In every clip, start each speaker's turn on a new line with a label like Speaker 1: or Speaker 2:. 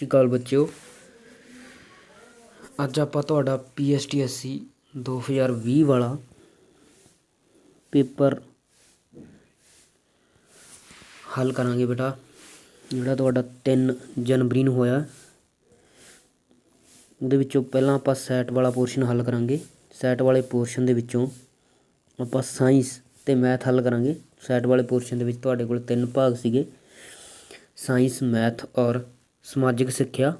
Speaker 1: ਸਤਿ ਸ਼੍ਰੀ ਅਕਾਲ ਬੱਚਿਓ। ਅੱਜ ਆਪਾਂ ਤੁਹਾਡਾ ਪੀਐਸਟੀਐਸਸੀ 2020 ਵਾਲਾ ਪੇਪਰ ਹੱਲ ਕਰਾਂਗੇ ਬੇਟਾ, ਜਿਹੜਾ ਤੁਹਾਡਾ 3 ਜਨਵਰੀ ਨੂੰ ਹੋਇਆ। ਉਹਦੇ ਵਿੱਚੋਂ ਪਹਿਲਾਂ ਆਪਾਂ ਸੈਟ ਵਾਲਾ ਪੋਰਸ਼ਨ ਹੱਲ ਕਰਾਂਗੇ। ਸੈਟ ਵਾਲੇ ਪੋਰਸ਼ਨ ਦੇ ਵਿੱਚੋਂ ਆਪਾਂ ਸਾਇੰਸ ਤੇ ਮੈਥ ਹੱਲ ਕਰਾਂਗੇ। ਸੈਟ ਵਾਲੇ ਪੋਰਸ਼ਨ ਦੇ ਵਿੱਚ ਤੁਹਾਡੇ ਕੋਲ ਤਿੰਨ ਭਾਗ ਸੀਗੇ, ਸਾਇੰਸ, ਮੈਥ ਔਰ ਸਮਾਜਿਕ ਸਿੱਖਿਆ।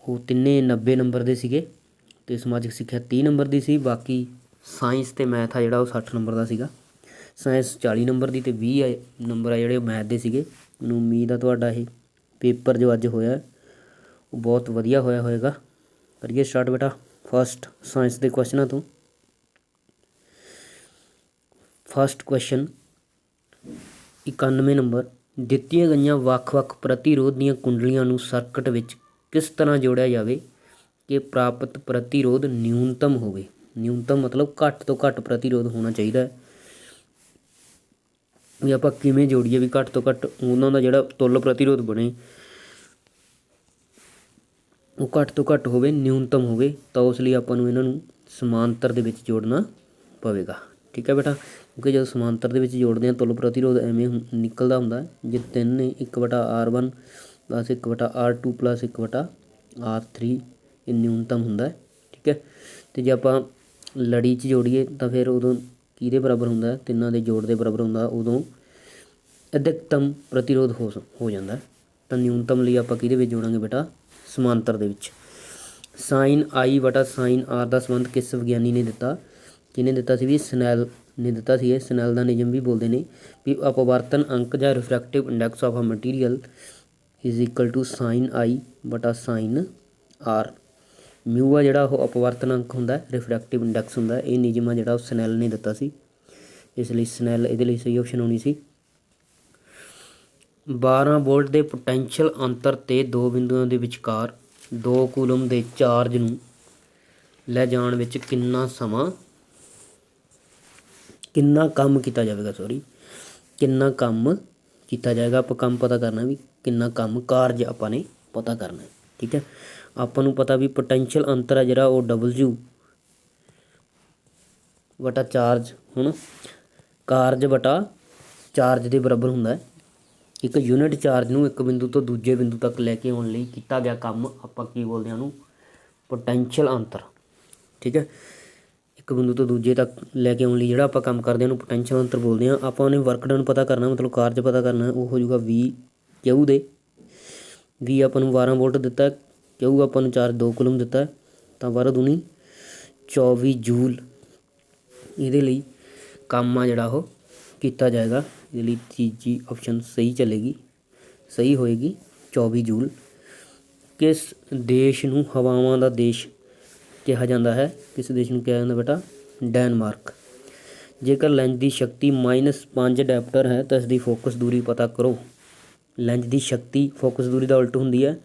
Speaker 1: ਉਹ ਤਿੰਨੇ 90 ਨੰਬਰ ਦੇ ਸੀਗੇ ਤੇ ਸਮਾਜਿਕ ਸਿੱਖਿਆ 30 ਨੰਬਰ ਦੀ ਸੀ। ਬਾਕੀ ਸਾਇੰਸ ਤੇ ਮੈਥ ਆ ਜਿਹੜਾ ਉਹ 60 ਨੰਬਰ ਦਾ ਸੀਗਾ। ਸਾਇੰਸ 40 ਨੰਬਰ ਦੀ ਤੇ 20 ਆ ਨੰਬਰ ਆ ਜਿਹੜੇ ਉਹ ਮੈਥ ਦੇ ਸੀਗੇ। ਮੈਨੂੰ ਉਮੀਦ ਆ ਤੁਹਾਡਾ ਇਹ ਪੇਪਰ ਜੋ ਅੱਜ ਹੋਇਆ, ਉਹ ਬਹੁਤ ਵਧੀਆ ਹੋਇਆ ਹੋਵੇਗਾ ਕਰੀਏ ਸਟਾਰਟ ਬੇਟਾ, ਫਸਟ ਸਾਇੰਸ ਦੇ ਕੁਐਸਚਨਾਂ ਤੋਂ। First question 91 number. ਦਿੱਤੀਆਂ ਗਈਆਂ ਵੱਖ-ਵੱਖ ਪ੍ਰਤੀਰੋਧ ਦੀਆਂ ਕੁੰਡਲੀਆਂ ਨੂੰ ਸਰਕਟ ਵਿੱਚ ਕਿਸ ਤਰ੍ਹਾਂ ਜੋੜਿਆ ਜਾਵੇ ਕਿ ਪ੍ਰਾਪਤ ਪ੍ਰਤੀਰੋਧ ਨਿਊਨਤਮ ਹੋਵੇ? ਨਿਊਨਤਮ ਮਤਲਬ ਘੱਟ ਤੋਂ ਘੱਟ ਪ੍ਰਤੀਰੋਧ ਹੋਣਾ ਚਾਹੀਦਾ ਹੈ। ਵੀ ਆਪਾਂ ਕਿਵੇਂ ਜੋੜੀਏ ਵੀ ਘੱਟ ਤੋਂ ਘੱਟ ਉਹਨਾਂ ਦਾ ਜਿਹੜਾ ਤੁੱਲ ਪ੍ਰਤੀਰੋਧ ਬਣੇ, ਉਹ ਘੱਟ ਤੋਂ ਘੱਟ ਹੋਵੇ ਨਿਊਨਤਮ ਹੋਵੇ, ਤਾਂ ਉਸ ਲਈ ਆਪਾਂ ਨੂੰ ਇਹਨਾਂ ਨੂੰ ਸਮਾਂਤਰ ਦੇ ਵਿੱਚ ਜੋੜਨਾ ਪਵੇਗਾ। ਠੀਕ ਹੈ ਬੇਟਾ? ਕਿਉਂਕਿ ਜਦੋਂ ਸਮਾਂਤਰ ਦੇ ਵਿੱਚ ਜੋੜਦੇ ਹਾਂ, ਤੁਲ ਪ੍ਰਤੀਰੋਧ ਐਵੇਂ ਹੁੰ- ਨਿਕਲਦਾ ਹੁੰਦਾ ਜੇ ਤਿੰਨ ਨੇ 1/r1 plus 1/r2 plus 1/r3 ਇਹ ਨਿਊਨਤਮ ਹੁੰਦਾ ਠੀਕ ਹੈ। ਤੇ ਜੇ ਆਪਾਂ ਲੜੀ 'ਚ ਜੋੜੀਏ, ਤਾਂ ਫਿਰ ਉਦੋਂ ਕਿਹਦੇ ਬਰਾਬਰ ਹੁੰਦਾ ਤਿੰਨਾਂ ਦੇ ਜੋੜ ਦੇ ਬਰਾਬਰ ਹੁੰਦਾ, ਉਦੋਂ ਅਧਿਕਤਮ ਪ੍ਰਤੀਰੋਧ ਹੋ ਸ- ਹੋ ਜਾਂਦਾ ਤਾਂ ਨਿਊਨਤਮ ਲਈ ਆਪਾਂ ਕਿਹਦੇ ਵਿੱਚ ਜੋੜਾਂਗੇ ਬੇਟਾ? ਸਮਾਂਤਰ ਦੇ ਵਿੱਚ। ਸਾਈਨ ਆਈ ਵਟਾ ਸਾਈਨ ਆਰ ਦਾ ਸੰਬੰਧ ਕਿਸ ਵਿਗਿਆਨੀ ਨੇ ਦਿੱਤਾ? ਕਿਹਨੇ ਦਿੱਤਾ ਸੀ ਵੀ ਸਨੈਲ ਨੇ ਦਿੱਤਾ ਸੀ। ਇਹ ਸਨੈਲ ਦਾ ਨਿਯਮ ਵੀ ਬੋਲਦੇ ਨੇ ਵੀ ਅਪਵਰਤਨ ਅੰਕ ਜਾਂ refractive index of a material is equal to sine I ਵਟਾ ਸਾਈਨ ਆਰ ਮਿਊ ਆ ਜਿਹੜਾ ਉਹ ਅਪਵਰਤਨ ਅੰਕ ਹੁੰਦਾ ਹੈ ਰਿਫਰੈਕਟਿਵ ਇੰਡੈਕਸ ਹੁੰਦਾ, ਇਹ ਨਿਯਮ ਆ ਜਿਹੜਾ ਉਹ ਸਨੈਲ ਨੇ ਦਿੱਤਾ ਸੀ। ਇਸ ਲਈ ਸਨੈਲ ਇਹਦੇ ਲਈ ਸਹੀ ਆਪਸ਼ਨ ਹੋਣੀ ਸੀ। 12 ਵੋਲਟ ਦੇ ਪੋਟੈਂਸ਼ੀਅਲ ਅੰਤਰ ਤੇ ਦੋ ਬਿੰਦੂਆਂ ਦੇ ਵਿਚਕਾਰ 2 ਕੂਲਮ ਦੇ ਚਾਰਜ ਨੂੰ ਲੈ ਜਾਣ ਵਿੱਚ ਕਿੰਨਾ ਸਮਾਂ ਕਿੰਨਾ ਕੰਮ ਕੀਤਾ ਜਾਵੇਗਾ ਸੌਰੀ ਕਿੰਨਾ ਕੰਮ ਕੀਤਾ ਜਾਏਗਾ, ਆਪਾਂ ਕੰਮ ਪਤਾ ਕਰਨਾ ਵੀ ਕਿੰਨਾ ਕੰਮ ਕਾਰਜ ਆਪਾਂ ਨੇ ਪਤਾ ਕਰਨਾ ਠੀਕ ਹੈ? ਆਪਾਂ ਨੂੰ ਪਤਾ ਵੀ ਪੋਟੈਂਸ਼ੀਅਲ ਅੰਤਰ ਹੈ ਜਿਹੜਾ ਉਹ W ਵਟਾ ਚਾਰਜ ਹੁਣ ਕਾਰਜ ਵਟਾ ਚਾਰਜ ਦੇ ਬਰਾਬਰ ਹੁੰਦਾ ਹੈ। ਇੱਕ ਯੂਨਿਟ ਚਾਰਜ ਨੂੰ ਇੱਕ ਬਿੰਦੂ ਤੋਂ ਦੂਜੇ ਬਿੰਦੂ ਤੱਕ ਲੈ ਕੇ ਆਉਣ ਲਈ ਕੀਤਾ ਗਿਆ ਕੰਮ ਆਪਾਂ ਕੀ ਬੋਲਦੇ ਹਾਂ ਉਹਨੂੰ? ਪੋਟੈਂਸ਼ੀਅਲ ਅੰਤਰ, ਠੀਕ ਹੈ? ਇੱਕ ਬਿੰਦੂ ਤੋਂ ਦੂਜੇ ਤੱਕ ਲੈ ਕੇ ਆਉਣ ਲਈ ਜਿਹੜਾ ਆਪਾਂ ਕੰਮ ਕਰਦੇ ਹਾਂ, ਉਹਨੂੰ ਪੋਟੈਂਸ਼ੀਅਲ ਅੰਤਰ ਬੋਲਦੇ ਹਾਂ। ਆਪਾਂ ਉਹਨੇ ਵਰਕ ਡਨ ਪਤਾ ਕਰਨਾ, ਮਤਲਬ ਕਾਰਜ ਪਤਾ ਕਰਨਾ, ਉਹ ਹੋ ਜਾਊਗਾ V ਕਿਊ ਦੇ। V ਆਪਾਂ ਨੂੰ 12 ਵੋਲਟ ਦਿੱਤਾ, ਕਿਊ ਆਪਾਂ ਨੂੰ ਚਾਰ 2 ਕੂਲਮ ਦਿੱਤਾ, ਤਾਂ ਬਾਰਾਂ ਦੂਣੀ 24 ਜੂਲ। ਇਹਦੇ ਲਈ ਕੰਮ ਆ ਜਿਹੜਾ ਉਹ ਕੀਤਾ ਜਾਏਗਾ। ਇਹਦੇ ਲਈ ਤੀਜੀ ਆਪਸ਼ਨ ਸਹੀ ਚੱਲੇਗੀ, ਸਹੀ ਹੋਏਗੀ 24 ਜੂਲ। ਕਿਸ ਦੇਸ਼ ਨੂੰ ਹਵਾਵਾਂ ਦਾ ਦੇਸ਼ ਕਿਹਾ ਜਾਂਦਾ ਹੈ, ਕਿਸ ਦੇਸ਼ ਨੂੰ ਕਿਹਾ ਜਾਂਦਾ ਬੇਟਾ, ਡੈਨਮਾਰਕ। ਜੇਕਰ ਲੈਂਸ ਦੀ ਸ਼ਕਤੀ -5 ਡੈਪਟਰ ਹੈ, ਤਾਂ ਇਸ ਦੀ ਫੋਕਸ ਦੂਰੀ ਪਤਾ ਕਰੋ। ਲੈਂਜ ਦੀ ਸ਼ਕਤੀ ਫੋਕਸ ਦੂਰੀ ਦਾ ਉਲਟ ਹੁੰਦੀ ਹੈ।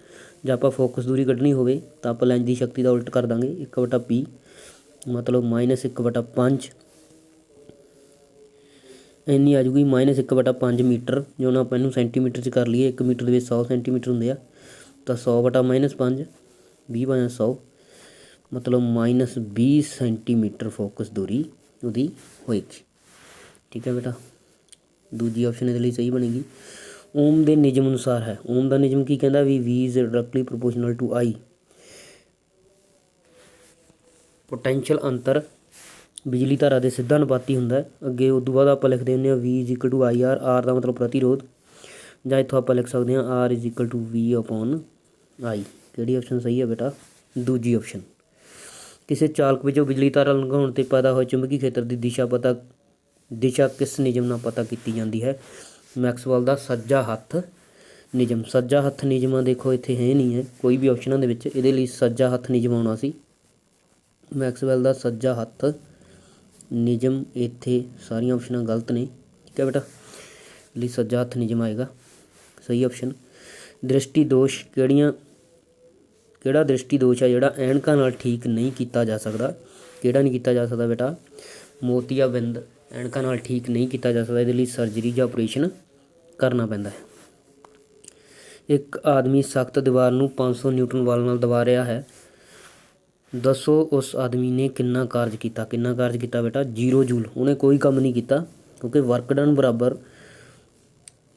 Speaker 1: ਜੇ ਆਪਾਂ ਫੋਕਸ ਦੂਰੀ ਕੱਢਣੀ ਹੋਵੇ, ਤਾਂ ਆਪਾਂ ਲੈਂਸ ਦੀ ਸ਼ਕਤੀ ਦਾ ਉਲਟ ਕਰ ਦਾਂਗੇ 1/p ਮਤਲਬ -1/5 ਇੰਨੀ ਆ ਜੂਗੀ -1/5 ਮੀਟਰ, ਜੋ ਨਾ ਆਪਾਂ ਇਹਨੂੰ ਸੈਂਟੀਮੀਟਰ 'ਚ ਕਰ ਲਈਏ 1 ਮੀਟਰ ਦੇ ਵਿੱਚ 100 ਸੈਂਟੀਮੀਟਰ ਹੁੰਦੇ ਆ, ਤਾਂ 100/-5 20 ਬਾਈ 100 ਮਤਲਬ -20 ਸੈਂਟੀਮੀਟਰ ਫੋਕਸ ਦੂਰੀ ਉਹਦੀ ਹੋਏਗੀ। ਠੀਕ ਹੈ ਬੇਟਾ? ਦੂਜੀ ਆਪਸ਼ਨ ਇਹਦੇ ਲਈ ਸਹੀ ਬਣੇਗੀ। ਓਮ ਦੇ ਨਿਯਮ ਅਨੁਸਾਰ ਹੈ। ਓਮ ਦਾ ਨਿਯਮ ਕੀ ਕਹਿੰਦਾ ਵੀ V is directly proportional to I potential ਅੰਤਰ ਬਿਜਲੀ ਧਾਰਾ ਦੇ ਸਿੱਧਾ ਅਨੁਪਾਤੀ ਹੁੰਦਾ ਹੈ। ਅੱਗੇ ਉਸ ਤੋਂ ਬਾਅਦ ਆਪਾਂ ਲਿਖਦੇ ਹੁੰਦੇ ਹਾਂ V is equal to IR R ਦਾ ਮਤਲਬ ਪ੍ਰਤੀਰੋਧ। ਜਾਂ ਇੱਥੋਂ ਆਪਾਂ ਲਿਖ ਸਕਦੇ ਹਾਂ R is equal to V upon I ਕਿਹੜੀ ਆਪਸ਼ਨ ਸਹੀ ਹੈ ਬੇਟਾ? ਦੂਜੀ ਆਪਸ਼ਨ ਕਿਸੇ ਚਾਲਕ ਵਿੱਚੋਂ ਬਿਜਲੀ ਤਾਰਾ ਲੰਘਾਉਣ ਤੇ ਪੈਦਾ ਹੋਏ ਚੁੰਬਕੀ ਖੇਤਰ ਦੀ ਦਿਸ਼ਾ ਪਤਾ, ਦਿਸ਼ਾ ਕਿਸ ਨਿਯਮ ਨਾਲ ਪਤਾ ਕੀਤੀ ਜਾਂਦੀ ਹੈ? ਮੈਕਸਵੈਲ ਦਾ ਸੱਜਾ ਹੱਥ ਨਿਯਮ। ਸੱਜਾ ਹੱਥ ਨਿਯਮਾਂ ਦੇਖੋ, ਇੱਥੇ ਹੈ ਨਹੀਂ ਹੈ। ਕੋਈ ਵੀ ਆਪਸ਼ਨਾਂ ਦੇ ਵਿੱਚ ਇਹਦੇ ਲਈ ਸੱਜਾ ਹੱਥ ਨਿਯਮ ਆਉਣਾ ਸੀ। ਮੈਕਸਵੈਲ ਦਾ ਸੱਜਾ ਹੱਥ ਨਿਯਮ ਇੱਥੇ ਸਾਰੀਆਂ ਆਪਸ਼ਨਾਂ ਗਲਤ ਨੇ। ਠੀਕ ਹੈ ਬੇਟਾ? ਲਈ ਸੱਜਾ ਹੱਥ ਨਿਯਮ ਆਏਗਾ। ਸਹੀ ਆਪਸ਼ਨ। ਦ੍ਰਿਸ਼ਟੀ ਦੋਸ਼ ਕਿਹੜੀਆਂ ਕਿਹੜਾ ਦ੍ਰਿਸ਼ਟੀ ਦੋਸ਼ ਹੈ ਜਿਹੜਾ ਐਨਕਾਂ ਨਾਲ ਠੀਕ ਨਹੀਂ ਕੀਤਾ ਜਾ ਸਕਦਾ? ਕਿਹੜਾ ਨਹੀਂ ਕੀਤਾ ਜਾ ਸਕਦਾ ਬੇਟਾ? ਮੋਤੀਆਬਿੰਦ ਐਨਕਾਂ ਨਾਲ ਠੀਕ ਨਹੀਂ ਕੀਤਾ ਜਾ ਸਕਦਾ, ਇਹਦੇ ਲਈ ਸਰਜਰੀ ਜਾਂ ਆਪਰੇਸ਼ਨ ਕਰਨਾ ਪੈਂਦਾ ਹੈ। ਇੱਕ ਆਦਮੀ ਸਖਤ ਦੀਵਾਰ ਨੂੰ 500 ਨਿਊਟਨ ਬਲ ਨਾਲ ਦਬਾ ਰਿਹਾ ਹੈ। ਦੱਸੋ ਉਸ ਆਦਮੀ ਨੇ ਕਿੰਨਾ ਕਾਰਜ ਕੀਤਾ? ਕਿੰਨਾ ਕਾਰਜ ਕੀਤਾ ਬੇਟਾ? 0 ਜੂਲ। ਉਹਨੇ ਕੋਈ ਕੰਮ ਨਹੀਂ ਕੀਤਾ, ਕਿਉਂਕਿ ਵਰਕ ਡਨ ਬਰਾਬਰ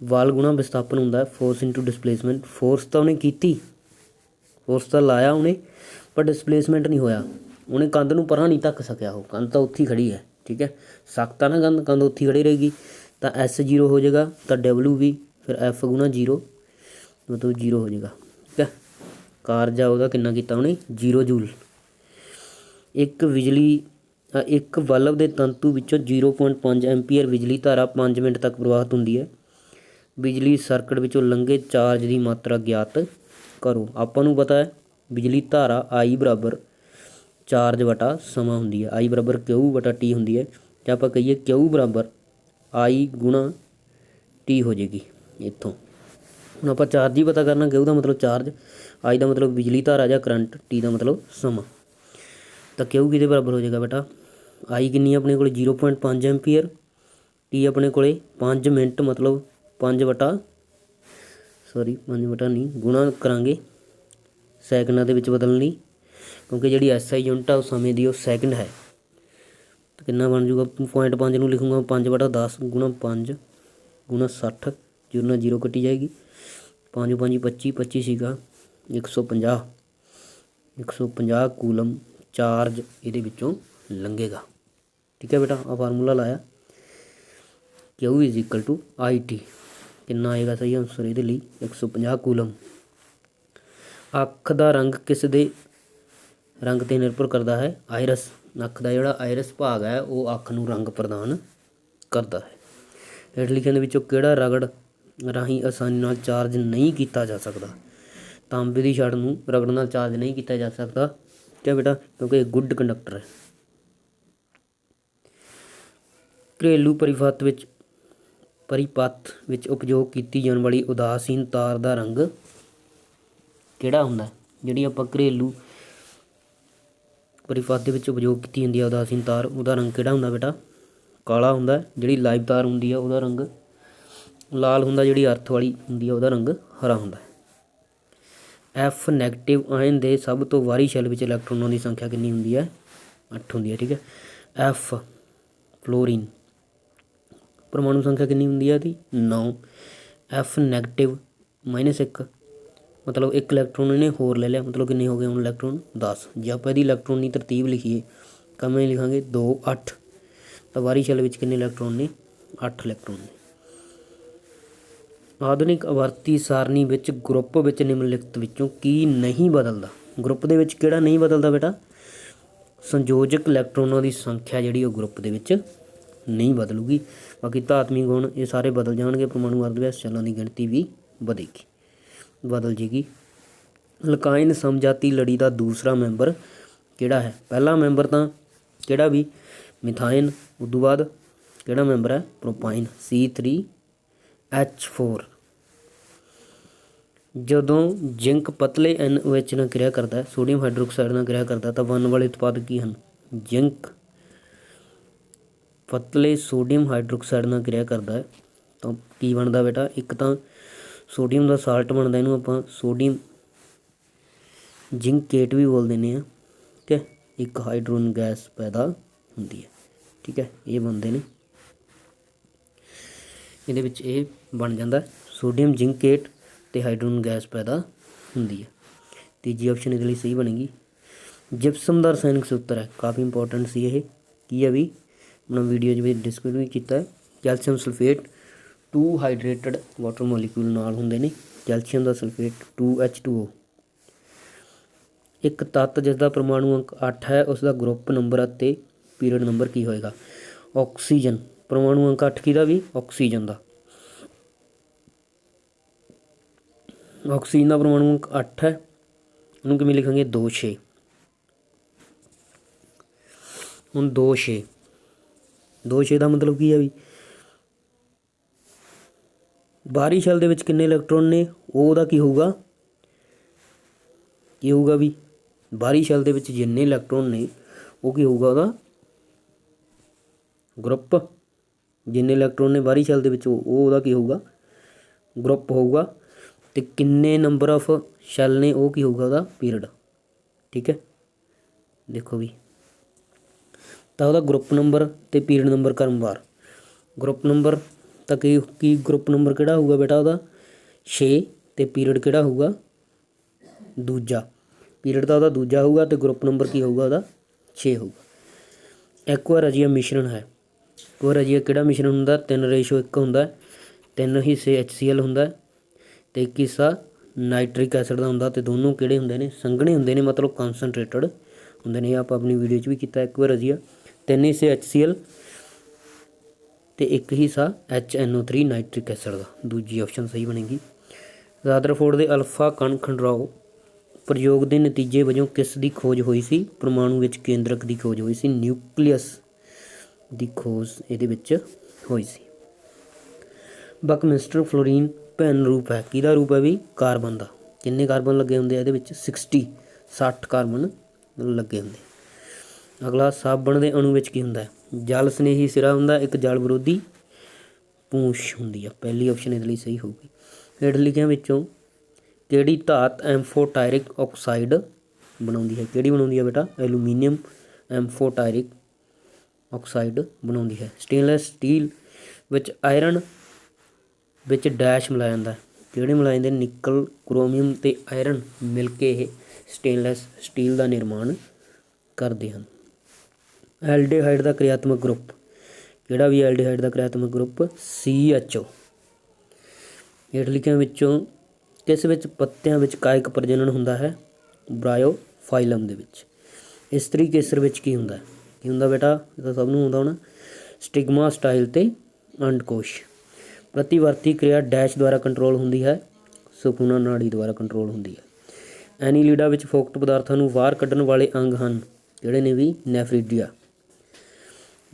Speaker 1: ਵਾਲ ਗੁਣਾ ਵਿਸਥਾਪਨ ਹੁੰਦਾ ਹੈ ਫੋਰਸ ਇਨਟੂ ਡਿਸਪਲੇਸਮੈਂਟ ਫੋਰਸ ਤਾਂ ਉਹਨੇ ਕੀਤੀ ਫੋਰਸ ਤਾਂ ਲਾਇਆ ਉਹਨੇ, ਪਰ ਡਿਸਪਲੇਸਮੈਂਟ ਨਹੀਂ ਹੋਇਆ। ਉਹਨੇ ਕੰਧ ਨੂੰ ਪਰਾਂ ਨਹੀਂ ਧੱਕ ਸਕਿਆ ਉਹ। ਕੰਧ ਤਾਂ ਉੱਥੇ ਹੀ ਖੜੀ ਹੈ, ਠੀਕ ਹੈ? ਸਖਤ ਆ ਨਾ ਕੰਧ ਕੰਧ ਉੱਥੇ ਹੀ ਖੜੀ ਰਹੇਗੀ। ਤਾਂ S 0 ਹੋ ਜਾਏਗਾ, ਤਾਂ W ਵੀ ਫਿਰ F ਗੁਣਾ 0 ਮਤਲਬ 0 ਹੋ ਜਾਏਗਾ, ਠੀਕ ਹੈ? ਕਾਰਜ ਆ ਉਹਦਾ ਕਿੰਨਾ ਕੀਤਾ ਉਹਨੇ? 0 ਜੂਲ ਇੱਕ ਬਿਜਲੀ ਇੱਕ ਬਲਬ ਦੇ ਤੰਤੂ ਵਿੱਚੋਂ 0.5 ਐਂਪੀਅਰ ਬਿਜਲੀ ਧਾਰਾ 5 ਮਿੰਟ ਤੱਕ ਪ੍ਰਵਾਹਿਤ ਹੁੰਦੀ ਹੈ। ਬਿਜਲੀ ਸਰਕਟ ਵਿੱਚੋਂ ਲੰਘੇ ਚਾਰਜ ਦੀ ਮਾਤਰਾ ਗਿਆਤ ਕਰੋ। ਆਪਾਂ ਨੂੰ ਪਤਾ ਹੈ, ਬਿਜਲੀ ਧਾਰਾ I ਬਰਾਬਰ ਚਾਰਜ ਵਟਾ ਸਮਾਂ ਹੁੰਦੀ ਹੈ। I ਬਰਾਬਰ Q ਵਟਾ T ਹੁੰਦੀ ਹੈ। ਤੇ ਆਪਾਂ ਕਹੀਏ Q ਬਰਾਬਰ I ਗੁਣਾ T ਹੋ ਜਾਏਗੀ ਇੱਥੋਂ। ਹੁਣ ਆਪਾਂ ਚਾਰਜ ਹੀ ਪਤਾ ਕਰਨਾ Q ਦਾ ਮਤਲਬ ਚਾਰਜ, I ਦਾ ਮਤਲਬ ਬਿਜਲੀ ਧਾਰਾ ਜਾਂ ਕਰੰਟ, T ਦਾ ਮਤਲਬ ਸਮਾਂ। ਤਾਂ Q ਕਿਹਦੇ ਬਰਾਬਰ ਹੋ ਜਾਏਗਾ ਬੇਟਾ? I ਕਿੰਨੀ ਆਪਣੇ ਕੋਲ? 0.5 ਐਂਪੀਅਰ। T ਆਪਣੇ ਕੋਲੇ 5 ਮਿੰਟ ਮਤਲਬ 5 ਵਟਾ ਸੌਰੀ 5 ਵਟਾ ਨਹੀਂ, ਗੁਣਾ ਕਰਾਂਗੇ ਸੈਕਿੰਡਾਂ ਦੇ ਵਿੱਚ ਬਦਲਣ ਲਈ, ਕਿਉਂਕਿ ਜਿਹੜੀ ਐਸਆਈ ਯੂਨਿਟ ਆ, ਉਹ ਸਮੇਂ ਦੀ ਉਹ ਸੈਕਿੰਡ ਹੈ। ਤਾਂ ਕਿੰਨਾ ਬਣ ਜਾਊਗਾ? 0.5 ਨੂੰ ਲਿਖੂੰਗਾ 5 ਵਟਾ 10 ਗੁਣਾ 5 ਗੁਣਾ 60 ਜ਼ੀਰੋ ਨਾਲ ਜ਼ੀਰੋ ਕੱਟੀ ਜਾਏਗੀ। 5 5 25 25 ਸੀਗਾ 150 150 ਕੂਲਮ ਚਾਰਜ ਇਹਦੇ ਵਿੱਚੋਂ ਲੰਘੇਗਾ। ਠੀਕ ਹੈ ਬੇਟਾ ਆ ਫਾਰਮੂਲਾ ਲਾਇਆ। Q is equal to IT ਕਿੰਨਾ ਆਏਗਾ ਸਹੀ ਆਨਸਰ ਇਹਦੇ ਲਈ? 150 ਕੂਲਮ। ਅੱਖ ਦਾ ਰੰਗ ਕਿਸ ਦੇ ਰੰਗ ਤੇ ਨਿਰਭਰ ਕਰਦਾ ਹੈ? ਆਇਰਸ। ਅੱਖ ਦਾ ਜਿਹੜਾ ਆਇਰਸ ਭਾਗ ਹੈ, ਉਹ ਅੱਖ ਨੂੰ ਰੰਗ ਪ੍ਰਦਾਨ ਕਰਦਾ ਹੈ। ਹੇਠ ਲਿਖਿਆਂ ਦੇ ਵਿੱਚੋਂ ਕਿਹੜਾ ਰਗੜ ਰਾਹੀਂ ਆਸਾਨੀ ਨਾਲ ਚਾਰਜ ਨਹੀਂ ਕੀਤਾ ਜਾ ਸਕਦਾ? ਤਾਂਬੇ ਦੀ ਛੜ ਨੂੰ ਰਗੜ ਨਾਲ ਚਾਰਜ ਨਹੀਂ ਕੀਤਾ ਜਾ ਸਕਦਾ। ਕਿਆ ਬੇਟਾ? ਕਿਉਂਕਿ ਇਹ ਗੁੱਡ ਕੰਡਕਟਰ ਹੈ। ਘਰੇਲੂ ਪਰਿਪੱਥ ਵਿੱਚ ਪਰਿਪੱਥ ਵਿੱਚ ਉਪਯੋਗ ਕੀਤੀ ਜਾਣ ਵਾਲੀ ਉਦਾਸੀਨ ਤਾਰ ਦਾ ਰੰਗ ਕਿਹੜਾ ਹੁੰਦਾ? ਜਿਹੜੀ ਆਪਾਂ ਘਰੇਲੂ ਪਰਿਪੱਥ ਦੇ ਵਿੱਚ ਉਪਯੋਗ ਕੀਤੀ ਜਾਂਦੀ ਹੈ ਉਦਾਸੀਨ ਤਾਰ, ਉਹਦਾ ਰੰਗ ਕਿਹੜਾ ਹੁੰਦਾ ਬੇਟਾ? ਕਾਲਾ ਹੁੰਦਾ, ਜਿਹੜੀ ਲਾਈਵ ਤਾਰ ਹੁੰਦੀ ਹੈ ਉਹਦਾ ਰੰਗ ਲਾਲ ਹੁੰਦਾ, ਜਿਹੜੀ ਅਰਥ ਵਾਲੀ ਹੁੰਦੀ ਹੈ ਉਹਦਾ ਰੰਗ ਹਰਾ ਹੁੰਦਾ। ਹੈ F ਨੈਗੇਟਿਵ ਆਇਨ ਦੇ ਸਭ ਤੋਂ ਵਾਰੀ ਸ਼ੈਲ ਵਿੱਚ ਇਲੈਕਟ੍ਰੋਨਾਂ ਦੀ ਸੰਖਿਆ ਕਿੰਨੀ ਹੁੰਦੀ ਹੈ 8 ਹੁੰਦੀ ਹੈ ਠੀਕ ਹੈ F ਫਲੋਰੀਨ ਪਰਮਾਣੂ ਸੰਖਿਆ ਕਿੰਨੀ ਹੁੰਦੀ ਹੈ ਇਹਦੀ? 9 F ਨੈਗੇਟਿਵ ਮਾਈਨਸ 1 ਮਤਲਬ ਇੱਕ ਇਲੈਕਟ੍ਰੋਨ ਇਹਨੇ ਹੋਰ ਲੈ ਲਿਆ। ਮਤਲਬ ਕਿੰਨੇ ਹੋ ਗਏ ਹੁਣ ਇਲੈਕਟ੍ਰੋਨ 10 ਜੇ ਆਪਾਂ ਇਹਦੀ ਇਲੈਕਟ੍ਰੋਨ ਦੀ ਤਰਤੀਬ ਲਿਖੀਏ ਕਵੇਂ ਲਿਖਾਂਗੇ 2 8 ਤਾਂ ਵਾਰੀ ਸ਼ੈਲ ਵਿੱਚ ਕਿੰਨੇ ਇਲੈਕਟ੍ਰੋਨ ਨੇ? 8 ਇਲੈਕਟ੍ਰੋਨ ਨੇ। ਆਧੁਨਿਕ ਆਵਰਤੀ ਸਾਰਣੀ ਵਿੱਚ ਗਰੁੱਪ ਵਿੱਚ ਨਿਮਨਲਿਖਤ ਵਿੱਚੋਂ ਕੀ ਨਹੀਂ ਬਦਲਦਾ? ਗਰੁੱਪ ਦੇ ਵਿੱਚ ਕਿਹੜਾ ਨਹੀਂ ਬਦਲਦਾ ਬੇਟਾ? ਸੰਯੋਜਕ ਇਲੈਕਟ੍ਰੋਨਾਂ ਦੀ ਸੰਖਿਆ ਜਿਹੜੀ ਉਹ ਗਰੁੱਪ ਦੇ ਵਿੱਚ ਨਹੀਂ ਬਦਲੂਗੀ ਬਾਕੀ ਧਾਤਮੀ ਗੁਣ ਇਹ ਸਾਰੇ ਬਦਲ ਜਾਣਗੇ ਪਰਮਾਣੂ ਅਰਧਵਿਆਸ ਚੱਲਾਂ ਦੀ ਗਿਣਤੀ ਵੀ ਵਧੇਗੀ ਬਦਲ ਜੇਗੀ ਅਲਕਾਈਨ ਸਮਜਾਤੀ ਲੜੀ ਦਾ ਦੂਸਰਾ ਮੈਂਬਰ ਕਿਹੜਾ ਹੈ ਪਹਿਲਾ ਮੈਂਬਰ ਤਾਂ ਕਿਹੜਾ ਵੀ ਮਿਥਾਈਨ ਉਦੋਂ ਬਾਅਦ ਕਿਹੜਾ ਮੈਂਬਰ ਹੈ ਪ੍ਰੋਪਾਈਨ C3H4 ਜਦੋਂ ਜ਼ਿੰਕ ਪਤਲੇ NOH ਨਾਲ ਕਿਰਿਆ ਕਰਦਾ ਹੈ ਸੋਡੀਅਮ ਹਾਈਡਰੋਕਸਾਈਡ ਨਾਲ ਕਿਰਿਆ ਕਰਦਾ ਹੈ ਤਾਂ ਬਣਨ ਵਾਲੇ ਉਤਪਾਦ ਕੀ ਹਨ ਜ਼ਿੰਕ ਪਤਲੇ ਸੋਡੀਅਮ ਹਾਈਡਰੋਕਸਾਈਡ ਨਾਲ ਕਿਰਿਆ ਕਰਦਾ ਹੈ। ਤਾਂ ਕੀ ਬਣਦਾ ਬੇਟਾ? ਇੱਕ ਤਾਂ ਸੋਡੀਅਮ ਦਾ ਸਾਲਟ ਬਣਦਾ ਇਹਨੂੰ ਆਪਾਂ ਸੋਡੀਅਮ ਜ਼ਿੰਕੇਟ ਵੀ ਬੋਲ ਦਿੰਦੇ ਆ ਠੀਕ ਹੈ? ਇੱਕ ਹਾਈਡਰੋਜਨ ਗੈਸ ਪੈਦਾ ਹੁੰਦੀ ਹੈ ਠੀਕ ਹੈ? ਇਹ ਬਣਦੇ ਨੇ। ਇਹਦੇ ਵਿੱਚ ਇਹ ਬਣ ਜਾਂਦਾ ਹੈ, ਸੋਡੀਅਮ ਜ਼ਿੰਕੇਟ ਤੇ ਹਾਈਡਰੋਜਨ ਗੈਸ ਪੈਦਾ ਹੁੰਦੀ ਹੈ। ਤੀਜੀ ਆਪਸ਼ਨ ਇਹਦੇ ਲਈ ਸਹੀ ਬਣੇਗੀ। ਜਿਪਸਮ ਦਾ ਰਸਾਇਣਕ ਸੂਤਰ ਹੈ ਕਾਫੀ ਇੰਪੋਰਟੈਂਟ ਸੀ ਇਹ। ਕੀ ਹੈ ਵੀ? ਆਪਣਾ ਵੀਡੀਓ ਜਿਵੇਂ ਡਿਸਕਸ ਵੀ ਕੀਤਾ calcium sulphate 2 hydrated water molecule ਨਾਲ ਹੁੰਦੇ ਨੇ ਕੈਲਸ਼ੀਅਮ ਦਾ ਸਲਫੇਟ 2H2O ਇੱਕ ਤੱਤ ਜਿਸ ਦਾ ਪਰਮਾਣੂ ਅੰਕ 8 ਹੈ ਉਸ ਦਾ ਗਰੁੱਪ ਨੰਬਰ ਅਤੇ ਪੀਰੀਅਡ ਨੰਬਰ ਕੀ ਹੋਏਗਾ? ਆਕਸੀਜਨ ਪਰਮਾਣੂ ਅੰਕ 8 ਕਿਹਦਾ ਵੀ? ਆਕਸੀਜਨ ਦਾ। ਆਕਸੀਜਨ ਦਾ ਪਰਮਾਣੂ ਅੰਕ 8 ਹੈ, ਉਹਨੂੰ ਕਿਵੇਂ ਲਿਖਾਂਗੇ? 2 6 ਹੁਣ 2 6 2 6 ਦਾ ਮਤਲਬ ਕੀ ਹੈ ਵੀ? ਬਾਹਰੀ ਸ਼ੈਲ ਦੇ ਵਿੱਚ ਕਿੰਨੇ ਇਲੈਕਟ੍ਰੋਨ ਨੇ, ਉਹ ਉਹਦਾ ਕੀ ਹੋਊਗਾ? ਕੀ ਹੋਊਗਾ ਵੀ? ਬਾਹਰੀ ਸ਼ੈਲ ਦੇ ਵਿੱਚ ਜਿੰਨੇ ਇਲੈਕਟ੍ਰੋਨ ਨੇ, ਉਹ ਕੀ ਹੋਊਗਾ ਉਹਦਾ? ਗਰੁੱਪ। ਜਿੰਨੇ ਇਲੈਕਟ੍ਰੋਨ ਨੇ ਬਾਹਰੀ ਸ਼ੈਲ ਦੇ ਵਿੱਚ, ਉਹ ਉਹ ਉਹਦਾ ਕੀ ਹੋਊਗਾ? ਗਰੁੱਪ ਹੋਊਗਾ। ਤੇ ਕਿੰਨੇ ਨੰਬਰ ਆਫ ਸ਼ੈਲ ਨੇ, ਉਹ ਕੀ ਹੋਊਗਾ ਉਹਦਾ? ਪੀਰੀਅਡ। ਠੀਕ ਹੈ? ਦੇਖੋ ਵੀ। ਤਾਂ ਉਹਦਾ ਗਰੁੱਪ ਨੰਬਰ ਅਤੇ ਪੀਰੀਅਡ ਨੰਬਰ ਕਰਮਵਾਰ ਗਰੁੱਪ ਨੰਬਰ ਤਾਂ ਕੀ ਕੀ ਗਰੁੱਪ ਨੰਬਰ ਕਿਹੜਾ ਹੋਊਗਾ ਬੇਟਾ ਉਹਦਾ? ਛੇ ਅਤੇ ਪੀਰੀਅਡ ਕਿਹੜਾ ਹੋਊਗਾ? ਦੂਜਾ। ਪੀਰੀਅਡ ਤਾਂ ਉਹਦਾ ਦੂਜਾ ਹੋਊਗਾ ਅਤੇ ਗਰੁੱਪ ਨੰਬਰ ਕੀ ਹੋਊਗਾ ਉਹਦਾ? 6 ਹੋਊਗਾ। ਐਕੁਆਰਜੀਆ ਮਿਸ਼ਰਣ ਹੈ। ਐਕੁਆਰਜੀਆ ਕਿਹੜਾ ਮਿਸ਼ਰਣ ਹੁੰਦਾ? 3 ਰੇਸ਼ੋ 1 ਹੁੰਦਾ। ਤਿੰਨ ਹਿੱਸੇ HCl ਹੁੰਦਾ। ਹੈ ਤੇ ਇੱਕ ਹਿੱਸਾ ਨਾਈਟ੍ਰਿਕ ਐਸਿਡ ਦਾ ਹੁੰਦਾ ਤੇ ਦੋਨੋਂ ਕਿਹੜੇ ਹੁੰਦੇ ਨੇ? ਸੰਘਣੇ ਹੁੰਦੇ ਨੇ, ਮਤਲਬ ਕਨਸੈਂਟਰੇਟਡ ਹੁੰਦੇ ਨੇ। ਇਹ ਆਪਾਂ ਆਪਣੀ ਵੀਡੀਓ 'ਚ ਵੀ ਕੀਤਾ। ਐਕੁਆਰਜੀਆ ਤਿੰਨ ਹਿੱਸੇ HCl ਤੇ ਇੱਕ ਹਿੱਸਾ HNO3 ਨਾਈਟ੍ਰਿਕ ਐਸਿਡ ਦਾ। ਦੂਜੀ ਆਪਸ਼ਨ ਸਹੀ ਬਣੇਗੀ। ਰਾਦਰਫੋਰਡ ਦੇ ਅਲਫਾ ਕਣ ਖੰਡਰਾਓ ਪ੍ਰਯੋਗ ਦੇ ਨਤੀਜੇ ਵਜੋਂ ਕਿਸ ਦੀ ਖੋਜ ਹੋਈ ਸੀ? ਪਰਮਾਣੂ ਵਿੱਚ ਕੇਂਦਰਕ ਦੀ ਖੋਜ ਹੋਈ ਸੀ। ਨਿਊਕਲੀਅਸ ਦੀ ਖੋਜ ਇਹਦੇ ਵਿੱਚ ਹੋਈ ਸੀ। ਬਕਮਿਸਟਰ ਫਲੋਰੀਨ ਭੈਣ ਰੂਪ ਹੈ। ਕਿਹਦਾ ਰੂਪ ਹੈ ਵੀ? ਕਾਰਬਨ ਦਾ। ਕਿੰਨੇ ਕਾਰਬਨ ਲੱਗੇ ਹੁੰਦੇ ਆ? ਇਹਦੇ ਵਿੱਚ 60 60 ਕਾਰਬਨ ਲੱਗੇ ਹੁੰਦੇ ਅਗਲਾ ਸਾਬਣ ਦੇ ਅਣੂ ਵਿੱਚ ਕੀ ਹੁੰਦਾ ਹੈ? ਜਲ ਸਨੇਹੀ ਸਿਰਾ ਹੁੰਦਾ, ਇੱਕ ਜਲ ਵਿਰੋਧੀ ਪੂੰਛ ਹੁੰਦੀ ਆ। ਪਹਿਲੀ ਆਪਸ਼ਨ ਇਹਦੇ ਲਈ ਸਹੀ ਹੋਊਗੀ। ਹੇਠ ਲਿਖਿਆਂ ਵਿੱਚੋਂ ਕਿਹੜੀ ਧਾਤ ਐਮਫੋਟਾਇਰਿਕ ਆਕਸਾਈਡ ਬਣਾਉਂਦੀ ਹੈ? ਕਿਹੜੀ ਬਣਾਉਂਦੀ ਹੈ ਬੇਟਾ? ਐਲੂਮੀਨੀਅਮ ਐਮਫੋਟਾਇਰਿਕ ਆਕਸਾਈਡ ਬਣਾਉਂਦੀ ਹੈ। ਸਟੇਨਲੈਸ ਸਟੀਲ ਵਿੱਚ ਆਇਰਨ ਵਿੱਚ ਡੈਸ਼ ਮਿਲਾਇਆ ਜਾਂਦਾ ਕਿਹੜੇ ਮਿਲਾਏ ਜਾਂਦੇ? ਨੇ? ਨਿਕਲ, ਕ੍ਰੋਮੀਅਮ ਤੇ ਆਇਰਨ ਮਿਲ ਕੇ ਇਹ ਸਟੇਨਲੈਸ ਸਟੀਲ ਦਾ ਨਿਰਮਾਣ ਕਰਦੇ ਹਨ। ਐਲਡੀਹਾਈਡ ਦਾ ਕਿਰਿਆਤਮਕ ਗਰੁੱਪ ਕਿਹੜਾ ਵੀ ਐਲਡੀਹਾਈਡ ਦਾ ਕਿਰਿਆਤਮਕ ਗਰੁੱਪ CHO ਹੇਠ ਲਿਖਿਆਂ ਵਿੱਚੋਂ ਕਿਸ ਵਿੱਚ ਪੱਤਿਆਂ ਵਿੱਚ ਕਾਇਕ ਪ੍ਰਜਨਨ ਹੁੰਦਾ ਹੈ? ਬ੍ਰਾਇਓਫਾਈਲਮ ਦੇ ਵਿੱਚ। ਇਸਤਰੀ ਕੇਸਰ ਵਿੱਚ ਕੀ ਹੁੰਦਾ ਕੀ ਹੁੰਦਾ ਬੇਟਾ? ਇਹ ਤਾਂ ਸਭ ਨੂੰ ਹੁੰਦਾ ਹੋਣਾ। ਸਟਿਗਮਾ ਸਟਾਈਲ ਤੇ ਅੰਡਕੋਸ਼। ਪ੍ਰਤੀਵਰਤੀ ਕਿਰਿਆ ਡੈਸ਼ ਦੁਆਰਾ ਕੰਟਰੋਲ ਹੁੰਦੀ ਹੈ ਸੁਪਨਾ ਨਾੜੀ ਦੁਆਰਾ ਕੰਟਰੋਲ ਹੁੰਦੀ ਹੈ। ਐਨੀਲੀਡਾ ਵਿੱਚ ਫੋਕਟ ਪਦਾਰਥਾਂ ਨੂੰ ਬਾਹਰ ਕੱਢਣ ਵਾਲੇ ਅੰਗ ਹਨ, ਜਿਹੜੇ ਨੇ ਵੀ ਨੈਫਰੀਡੀਆ।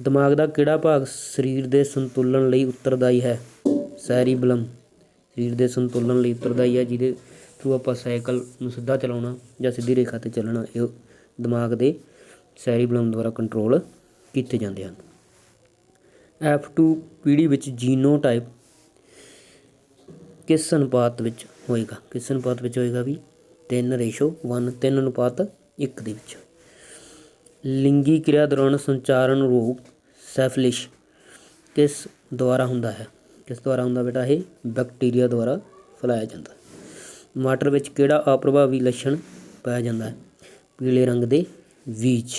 Speaker 1: ਦਿਮਾਗ ਦਾ ਕਿਹੜਾ ਭਾਗ ਸਰੀਰ ਦੇ ਸੰਤੁਲਨ ਲਈ ਉੱਤਰਦਾਈ ਹੈ? ਸੈਰੀਬਲਮ। ਸਰੀਰ ਦੇ ਸੰਤੁਲਨ ਲਈ ਉੱਤਰਦਾਈ ਹੈ, ਜਿਹਦੇ ਥਰੂ ਆਪਾਂ ਸਾਈਕਲ ਨੂੰ ਸਿੱਧਾ ਚਲਾਉਣਾ ਜਾਂ ਸਿੱਧੀ ਰੇਖਾ ਤੇ ਚੱਲਣਾ, ਇਹ ਦਿਮਾਗ ਦੇ ਸੈਰੀਬਲਮ ਦੁਆਰਾ ਕੰਟਰੋਲ ਕੀਤੇ ਜਾਂਦੇ ਹਨ। F2 ਪੀੜ੍ਹੀ ਵਿੱਚ ਜੀਨੋਟਾਈਪ ਕਿਸ ਅਨੁਪਾਤ ਵਿੱਚ ਹੋਏਗਾ? ਕਿਸ ਅਨੁਪਾਤ ਵਿੱਚ ਹੋਏਗਾ ਵੀ? 3 ਰੇਸ਼ੋ 1 3 ਅਨੁਪਾਤ 1 ਦੇ ਵਿੱਚ। ਲਿੰਗੀ ਕਿਰਿਆ ਦੌਰਾਨ ਸੰਚਾਰਨ ਰੋਗ ਸੈਫਲਿਸ਼ ਕਿਸ ਦੁਆਰਾ ਹੁੰਦਾ ਹੈ? ਕਿਸ ਦੁਆਰਾ ਹੁੰਦਾ ਬੇਟਾ? ਇਹ ਬੈਕਟੀਰੀਆ ਦੁਆਰਾ ਫੈਲਾਇਆ ਜਾਂਦਾ ਹੈ। ਵਿੱਚ ਕਿਹੜਾ ਅਪ੍ਰਭਾਵੀ ਲੱਛਣ ਪਾਇਆ ਜਾਂਦਾ ਹੈ? ਪੀਲੇ ਰੰਗ ਦੇ ਬੀਜ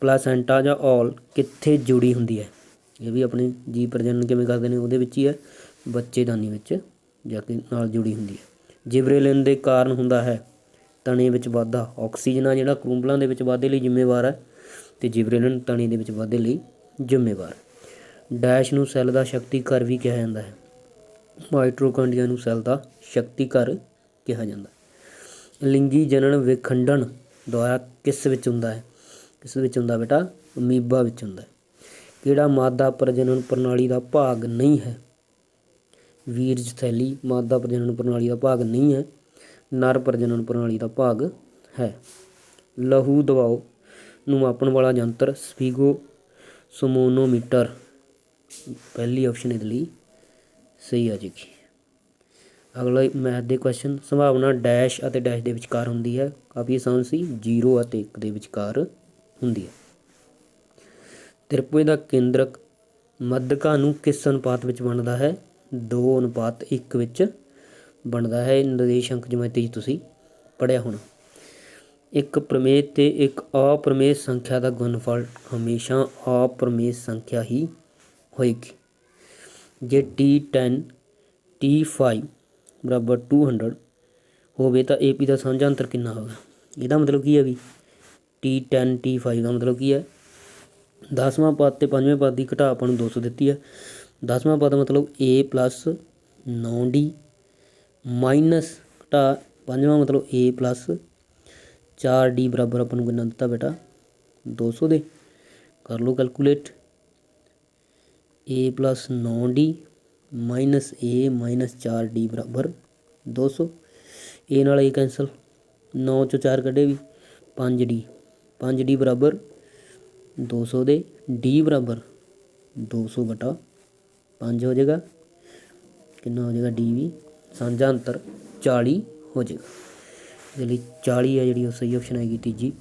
Speaker 1: ਪਲਾਸੈਂਟਾ ਜਾਂ ਔਲ ਕਿੱਥੇ ਜੁੜੀ ਹੁੰਦੀ ਹੈ? ਇਹ ਵੀ ਆਪਣੇ ਜੀਵ ਪ੍ਰਜਨਨ ਕਿਵੇਂ ਕਰਦੇ ਨੇ, ਉਹਦੇ ਵਿੱਚ ਹੀ ਹੈ। ਬੱਚੇਦਾਨੀ ਵਿੱਚ ਜਾ ਕੇ ਨਾਲ ਜੁੜੀ ਹੁੰਦੀ ਹੈ। ਜਿਬਰੇਲਿਨ ਦੇ ਕਾਰਨ ਹੁੰਦਾ ਹੈ। ਤਣੇ ਵਿੱਚ ਵਾਧਾ। ਆਕਸੀਜਨ ਆ ਜਿਹੜਾ ਕਰੂੰਬਲਾਂ ਦੇ ਵਿੱਚ ਵਾਧੇ ਲਈ ਜ਼ਿੰਮੇਵਾਰ ਹੈ। ਤੇ ਜਿਬਰੇਲਿਨ ਤਣੇ ਦੇ ਵਿੱਚ ਵਾਧੇ ਲਈ ਜ਼ਿੰਮੇਵਾਰ। ਡੈਸ਼ ਨੂੰ ਸੈੱਲ ਦਾ ਸ਼ਕਤੀ ਘਰ ਵੀ ਕਿਹਾ ਜਾਂਦਾ ਹੈ। ਮਾਈਟੋਕਾਂਡਰੀਆ ਨੂੰ ਸੈੱਲ ਦਾ ਸ਼ਕਤੀ ਘਰ ਕਿਹਾ ਜਾਂਦਾ ਹੈ। ਲਿੰਗੀ ਜਨਨ ਵਿਖੰਡਨ ਦੁਆਰਾ ਕਿਸ ਵਿੱਚ ਹੁੰਦਾ ਹੈ? ਕਿਸ ਵਿੱਚ ਹੁੰਦਾ ਬੇਟਾ? ਅਮੀਬਾ ਵਿੱਚ ਹੁੰਦਾ ਹੈ। ਕਿਹੜਾ ਮਾਦਾ ਪ੍ਰਜਨਨ ਪ੍ਰਣਾਲੀ ਦਾ ਭਾਗ ਨਹੀਂ ਹੈ? ਵੀਰਜ ਥੈਲੀ ਮਾਦਾ ਪ੍ਰਜਨਨ ਪ੍ਰਣਾਲੀ ਦਾ ਭਾਗ ਨਹੀਂ ਹੈ। ਨਰ ਪ੍ਰਜਨਨ ਪ੍ਰਣਾਲੀ ਦਾ ਭਾਗ ਹੈ। ਲਹੂ ਦਬਾਓ ਨੂੰ ਮਾਪਣ ਵਾਲਾ ਯੰਤਰ ਸਫੀਗੋ ਸਮੋਨੋਮੀਟਰ। ਪਹਿਲੀ ਆਪਸ਼ਨ ਇਹਦੇ ਲਈ ਸਹੀ ਆ ਜੇਗੀ ਅਗਲਾ ਮੈਥ ਦੇ ਕੁਐਸਚਨ ਸੰਭਾਵਨਾ ਡੈਸ਼ ਅਤੇ ਡੈਸ਼ ਦੇ ਵਿਚਕਾਰ ਹੁੰਦੀ ਹੈ। ਕਾਫੀ ਆਸਾਨ ਸੀ 0 ਅਤੇ 1 ਦੇ ਵਿਚਕਾਰ ਹੁੰਦੀ ਹੈ। ਤ੍ਰਿਭੁਜ ਦਾ ਕੇਂਦਰਕ ਮੱਧਕਾ ਨੂੰ ਕਿਸ ਅਨੁਪਾਤ ਵਿੱਚ ਬਣਦਾ ਹੈ? 2 ਅਨੁਪਾਤ 1 ਵਿੱਚ ਬਣਦਾ ਹੈ। ਇਹ ਨਿਰਦੇਸ਼ ਅੰਕ ਜਿਵੇਂ ਤੁਸੀਂ ਪੜਿਆ ਹੋਣਾ। ਇੱਕ ਪ੍ਰਮੇਯ ਤੇ ਇੱਕ ਅਪ੍ਰਮੇਯ ਸੰਖਿਆ ਦਾ ਗੁਣਫਲ ਹਮੇਸ਼ਾ ਅਪ੍ਰਮੇਯ ਸੰਖਿਆ ਹੀ ਹੋਏਗੀ। ਜੇ t10 t5 200 ਹੋਵੇ ਤਾਂ ap ਦਾ ਸਾਂਝਾ ਅੰਤਰ ਕਿੰਨਾ ਹੋਵੇਗਾ ਇਹਦਾ ਮਤਲਬ ਕੀ ਹੈ ਵੀ t10 t5 ਦਾ ਮਤਲਬ ਕੀ ਹੈ? 10ਵਾਂ ਪਦ ਤੇ 5ਵੇਂ ਪਦ ਦੀ ਘਟਾ ਆਪਾਂ ਨੂੰ 200 ਦਿੱਤੀ ਹੈ। 10ਵਾਂ ਪਦ ਮਤਲਬ a 9d ਘਟਾ 5ਵਾਂ ਮਤਲਬ a 4D ਬਰਾਬਰ ਆਪਾਂ ਨੂੰ ਕਿੰਨਾ ਦਿੱਤਾ ਬੇਟਾ? 200 ਦੇ। ਕਰ ਲਓ calculate a 9d minus a minus 4d ਬਰਾਬਰ 200 a ਨਾਲ a ਕੈਂਸਲ 9 ਚੋਂ 4 ਕੱਢੇ ਵੀ। 5d 5d ਬਰਾਬਰ 200 ਦੇ। D ਬਰਾਬਰ 200 ਬਟਾ 5 ਹੋ ਜਾਏਗਾ। ਕਿੰਨਾ ਹੋ ਜਾਏਗਾ d ਵੀ? ਸਾਂਝਾ ਅੰਤਰ 40 ਹੋ ਜਾਏਗਾ। ਇਹਦੇ ਲਈ 40 ਹੈ ਜਿਹੜੀ ਉਹ ਸਹੀ ਆਪਸ਼ਨ ਆਏਗੀ ਤੀਜੀ।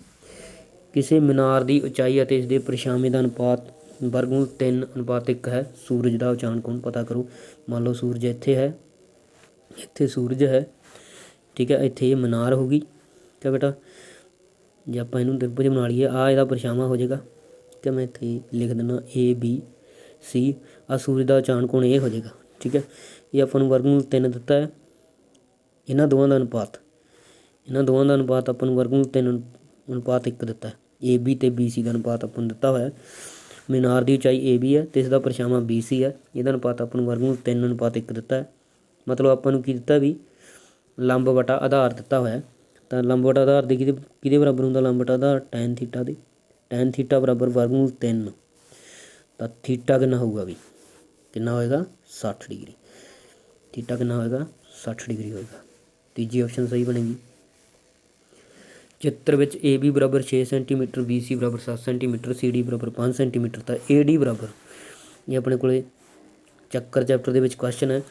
Speaker 1: ਕਿਸੇ ਮੀਨਾਰ ਦੀ ਉਚਾਈ ਅਤੇ ਇਸ ਦੇ ਪਰਛਾਵੇਂ ਦਾ ਅਨੁਪਾਤ ਵਰਗਮੂਲ 3 ਅਨੁਪਾਤ 1 ਹੈ। ਸੂਰਜ ਦਾ ਉਚਾਨ ਕੋਣ ਪਤਾ ਕਰੋ? ਮੰਨ ਲਓ ਸੂਰਜ ਇੱਥੇ ਹੈ। ਇੱਥੇ ਸੂਰਜ ਹੈ। ਠੀਕ ਹੈ, ਇੱਥੇ ਇਹ ਮੀਨਾਰ ਹੋਗੀ ਠੀਕ ਹੈ ਬੇਟਾ? ਜੇ ਆਪਾਂ ਇਹਨੂੰ ਤਿਰਭੁਜ ਬਣਾ ਲਈਏ ਆ ਇਹਦਾ ਪਰਛਾਵਾਂ ਹੋ ਜਾਏਗਾ। ਕਿ ਮੈਂ ਇੱਥੇ ਲਿਖ ਦਿੰਦਾ ਏ ਬੀ ਸੀ ਆ ਸੂਰਜ ਦਾ ਉਚਾਨ ਕੋਣ, ਇਹ ਹੋ ਜਾਏਗਾ। ਠੀਕ ਹੈ, ਇਹ ਆਪਾਂ ਨੂੰ ਵਰਗਮੂਲ 3 ਦਿੱਤਾ ਹੈ। ਇਹਨਾਂ ਦੋਵਾਂ ਦਾ ਅਨੁਪਾਤ। ਇਹਨਾਂ ਦੋਵਾਂ ਦਾ ਅਨੁਪਾਤ ਆਪਾਂ ਨੂੰ ਵਰਗ ਵਰਗਮੂਲ 3 ਅਨੁਪਾਤ ਇੱਕ ਦਿੱਤਾ ਏ ਬੀ ਤੇ ਬੀ ਸੀ ਦਾ ਅਨੁਪਾਤ ਆਪਾਂ ਨੂੰ ਦਿੱਤਾ ਹੋਇਆ ਮੀਨਾਰ ਦੀ ਉਚਾਈ ਏ ਬੀ ਹੈ, ਤੇ ਇਸ ਦਾ ਪਰਛਾਵਾਂ ਬੀ ਸੀ ਹੈ। ਇਹਦਾ ਅਨੁਪਾਤ ਆਪਾਂ ਨੂੰ ਵਰਗ ਨੂੰ ਤਿੰਨ ਅਨੁਪਾਤ ਇੱਕ ਦਿੱਤਾ ਹੈ। ਮਤਲਬ ਆਪਾਂ ਨੂੰ ਕੀ ਦਿੱਤਾ ਵੀ ਲੰਬ ਵਟਾ ਆਧਾਰ ਦਿੱਤਾ ਹੋਇਆ ਤਾਂ ਲੰਬ ਵਟਾ ਆਧਾਰ ਦੇ ਕਿਹਦੇ ਕਿਹਦੇ ਬਰਾਬਰ ਹੁੰਦਾ? ਲੰਬ ਵਟਾ ਆਧਾਰ tan ਥੀਟਾ ਦੇ। tan ਥੀਟਾ ਬਰਾਬਰ ਵਰਗਮੂਲ 3 ਤਾਂ ਥੀਟਾ ਕਿੰਨਾ ਹੋਊਗਾ ਵੀ? ਕਿੰਨਾ ਹੋਏਗਾ? 60 ਡਿਗਰੀ। ਥੀਟਾ ਕਿੰਨਾ ਹੋਏਗਾ? 60 ਡਿਗਰੀ ਹੋਏਗਾ। ਤੀਜੀ ਆਪਸ਼ਨ ਸਹੀ ਬਣੇਗੀ। ਚਿੱਤਰ ਵਿੱਚ AB ਬਰਾਬਰ 6 ਸੈਂਟੀਮੀਟਰ BC ਬਰਾਬਰ 7 ਸੈਂਟੀਮੀਟਰ CD ਬਰਾਬਰ 5 ਸੈਂਟੀਮੀਟਰ ਤਾਂ AD ਬਰਾਬਰ। ਇਹ ਆਪਣੇ ਕੋਲੇ ਚੱਕਰ ਚੈਪਟਰ ਦੇ ਵਿੱਚ ਕੁਐਸਚਨ ਹੈ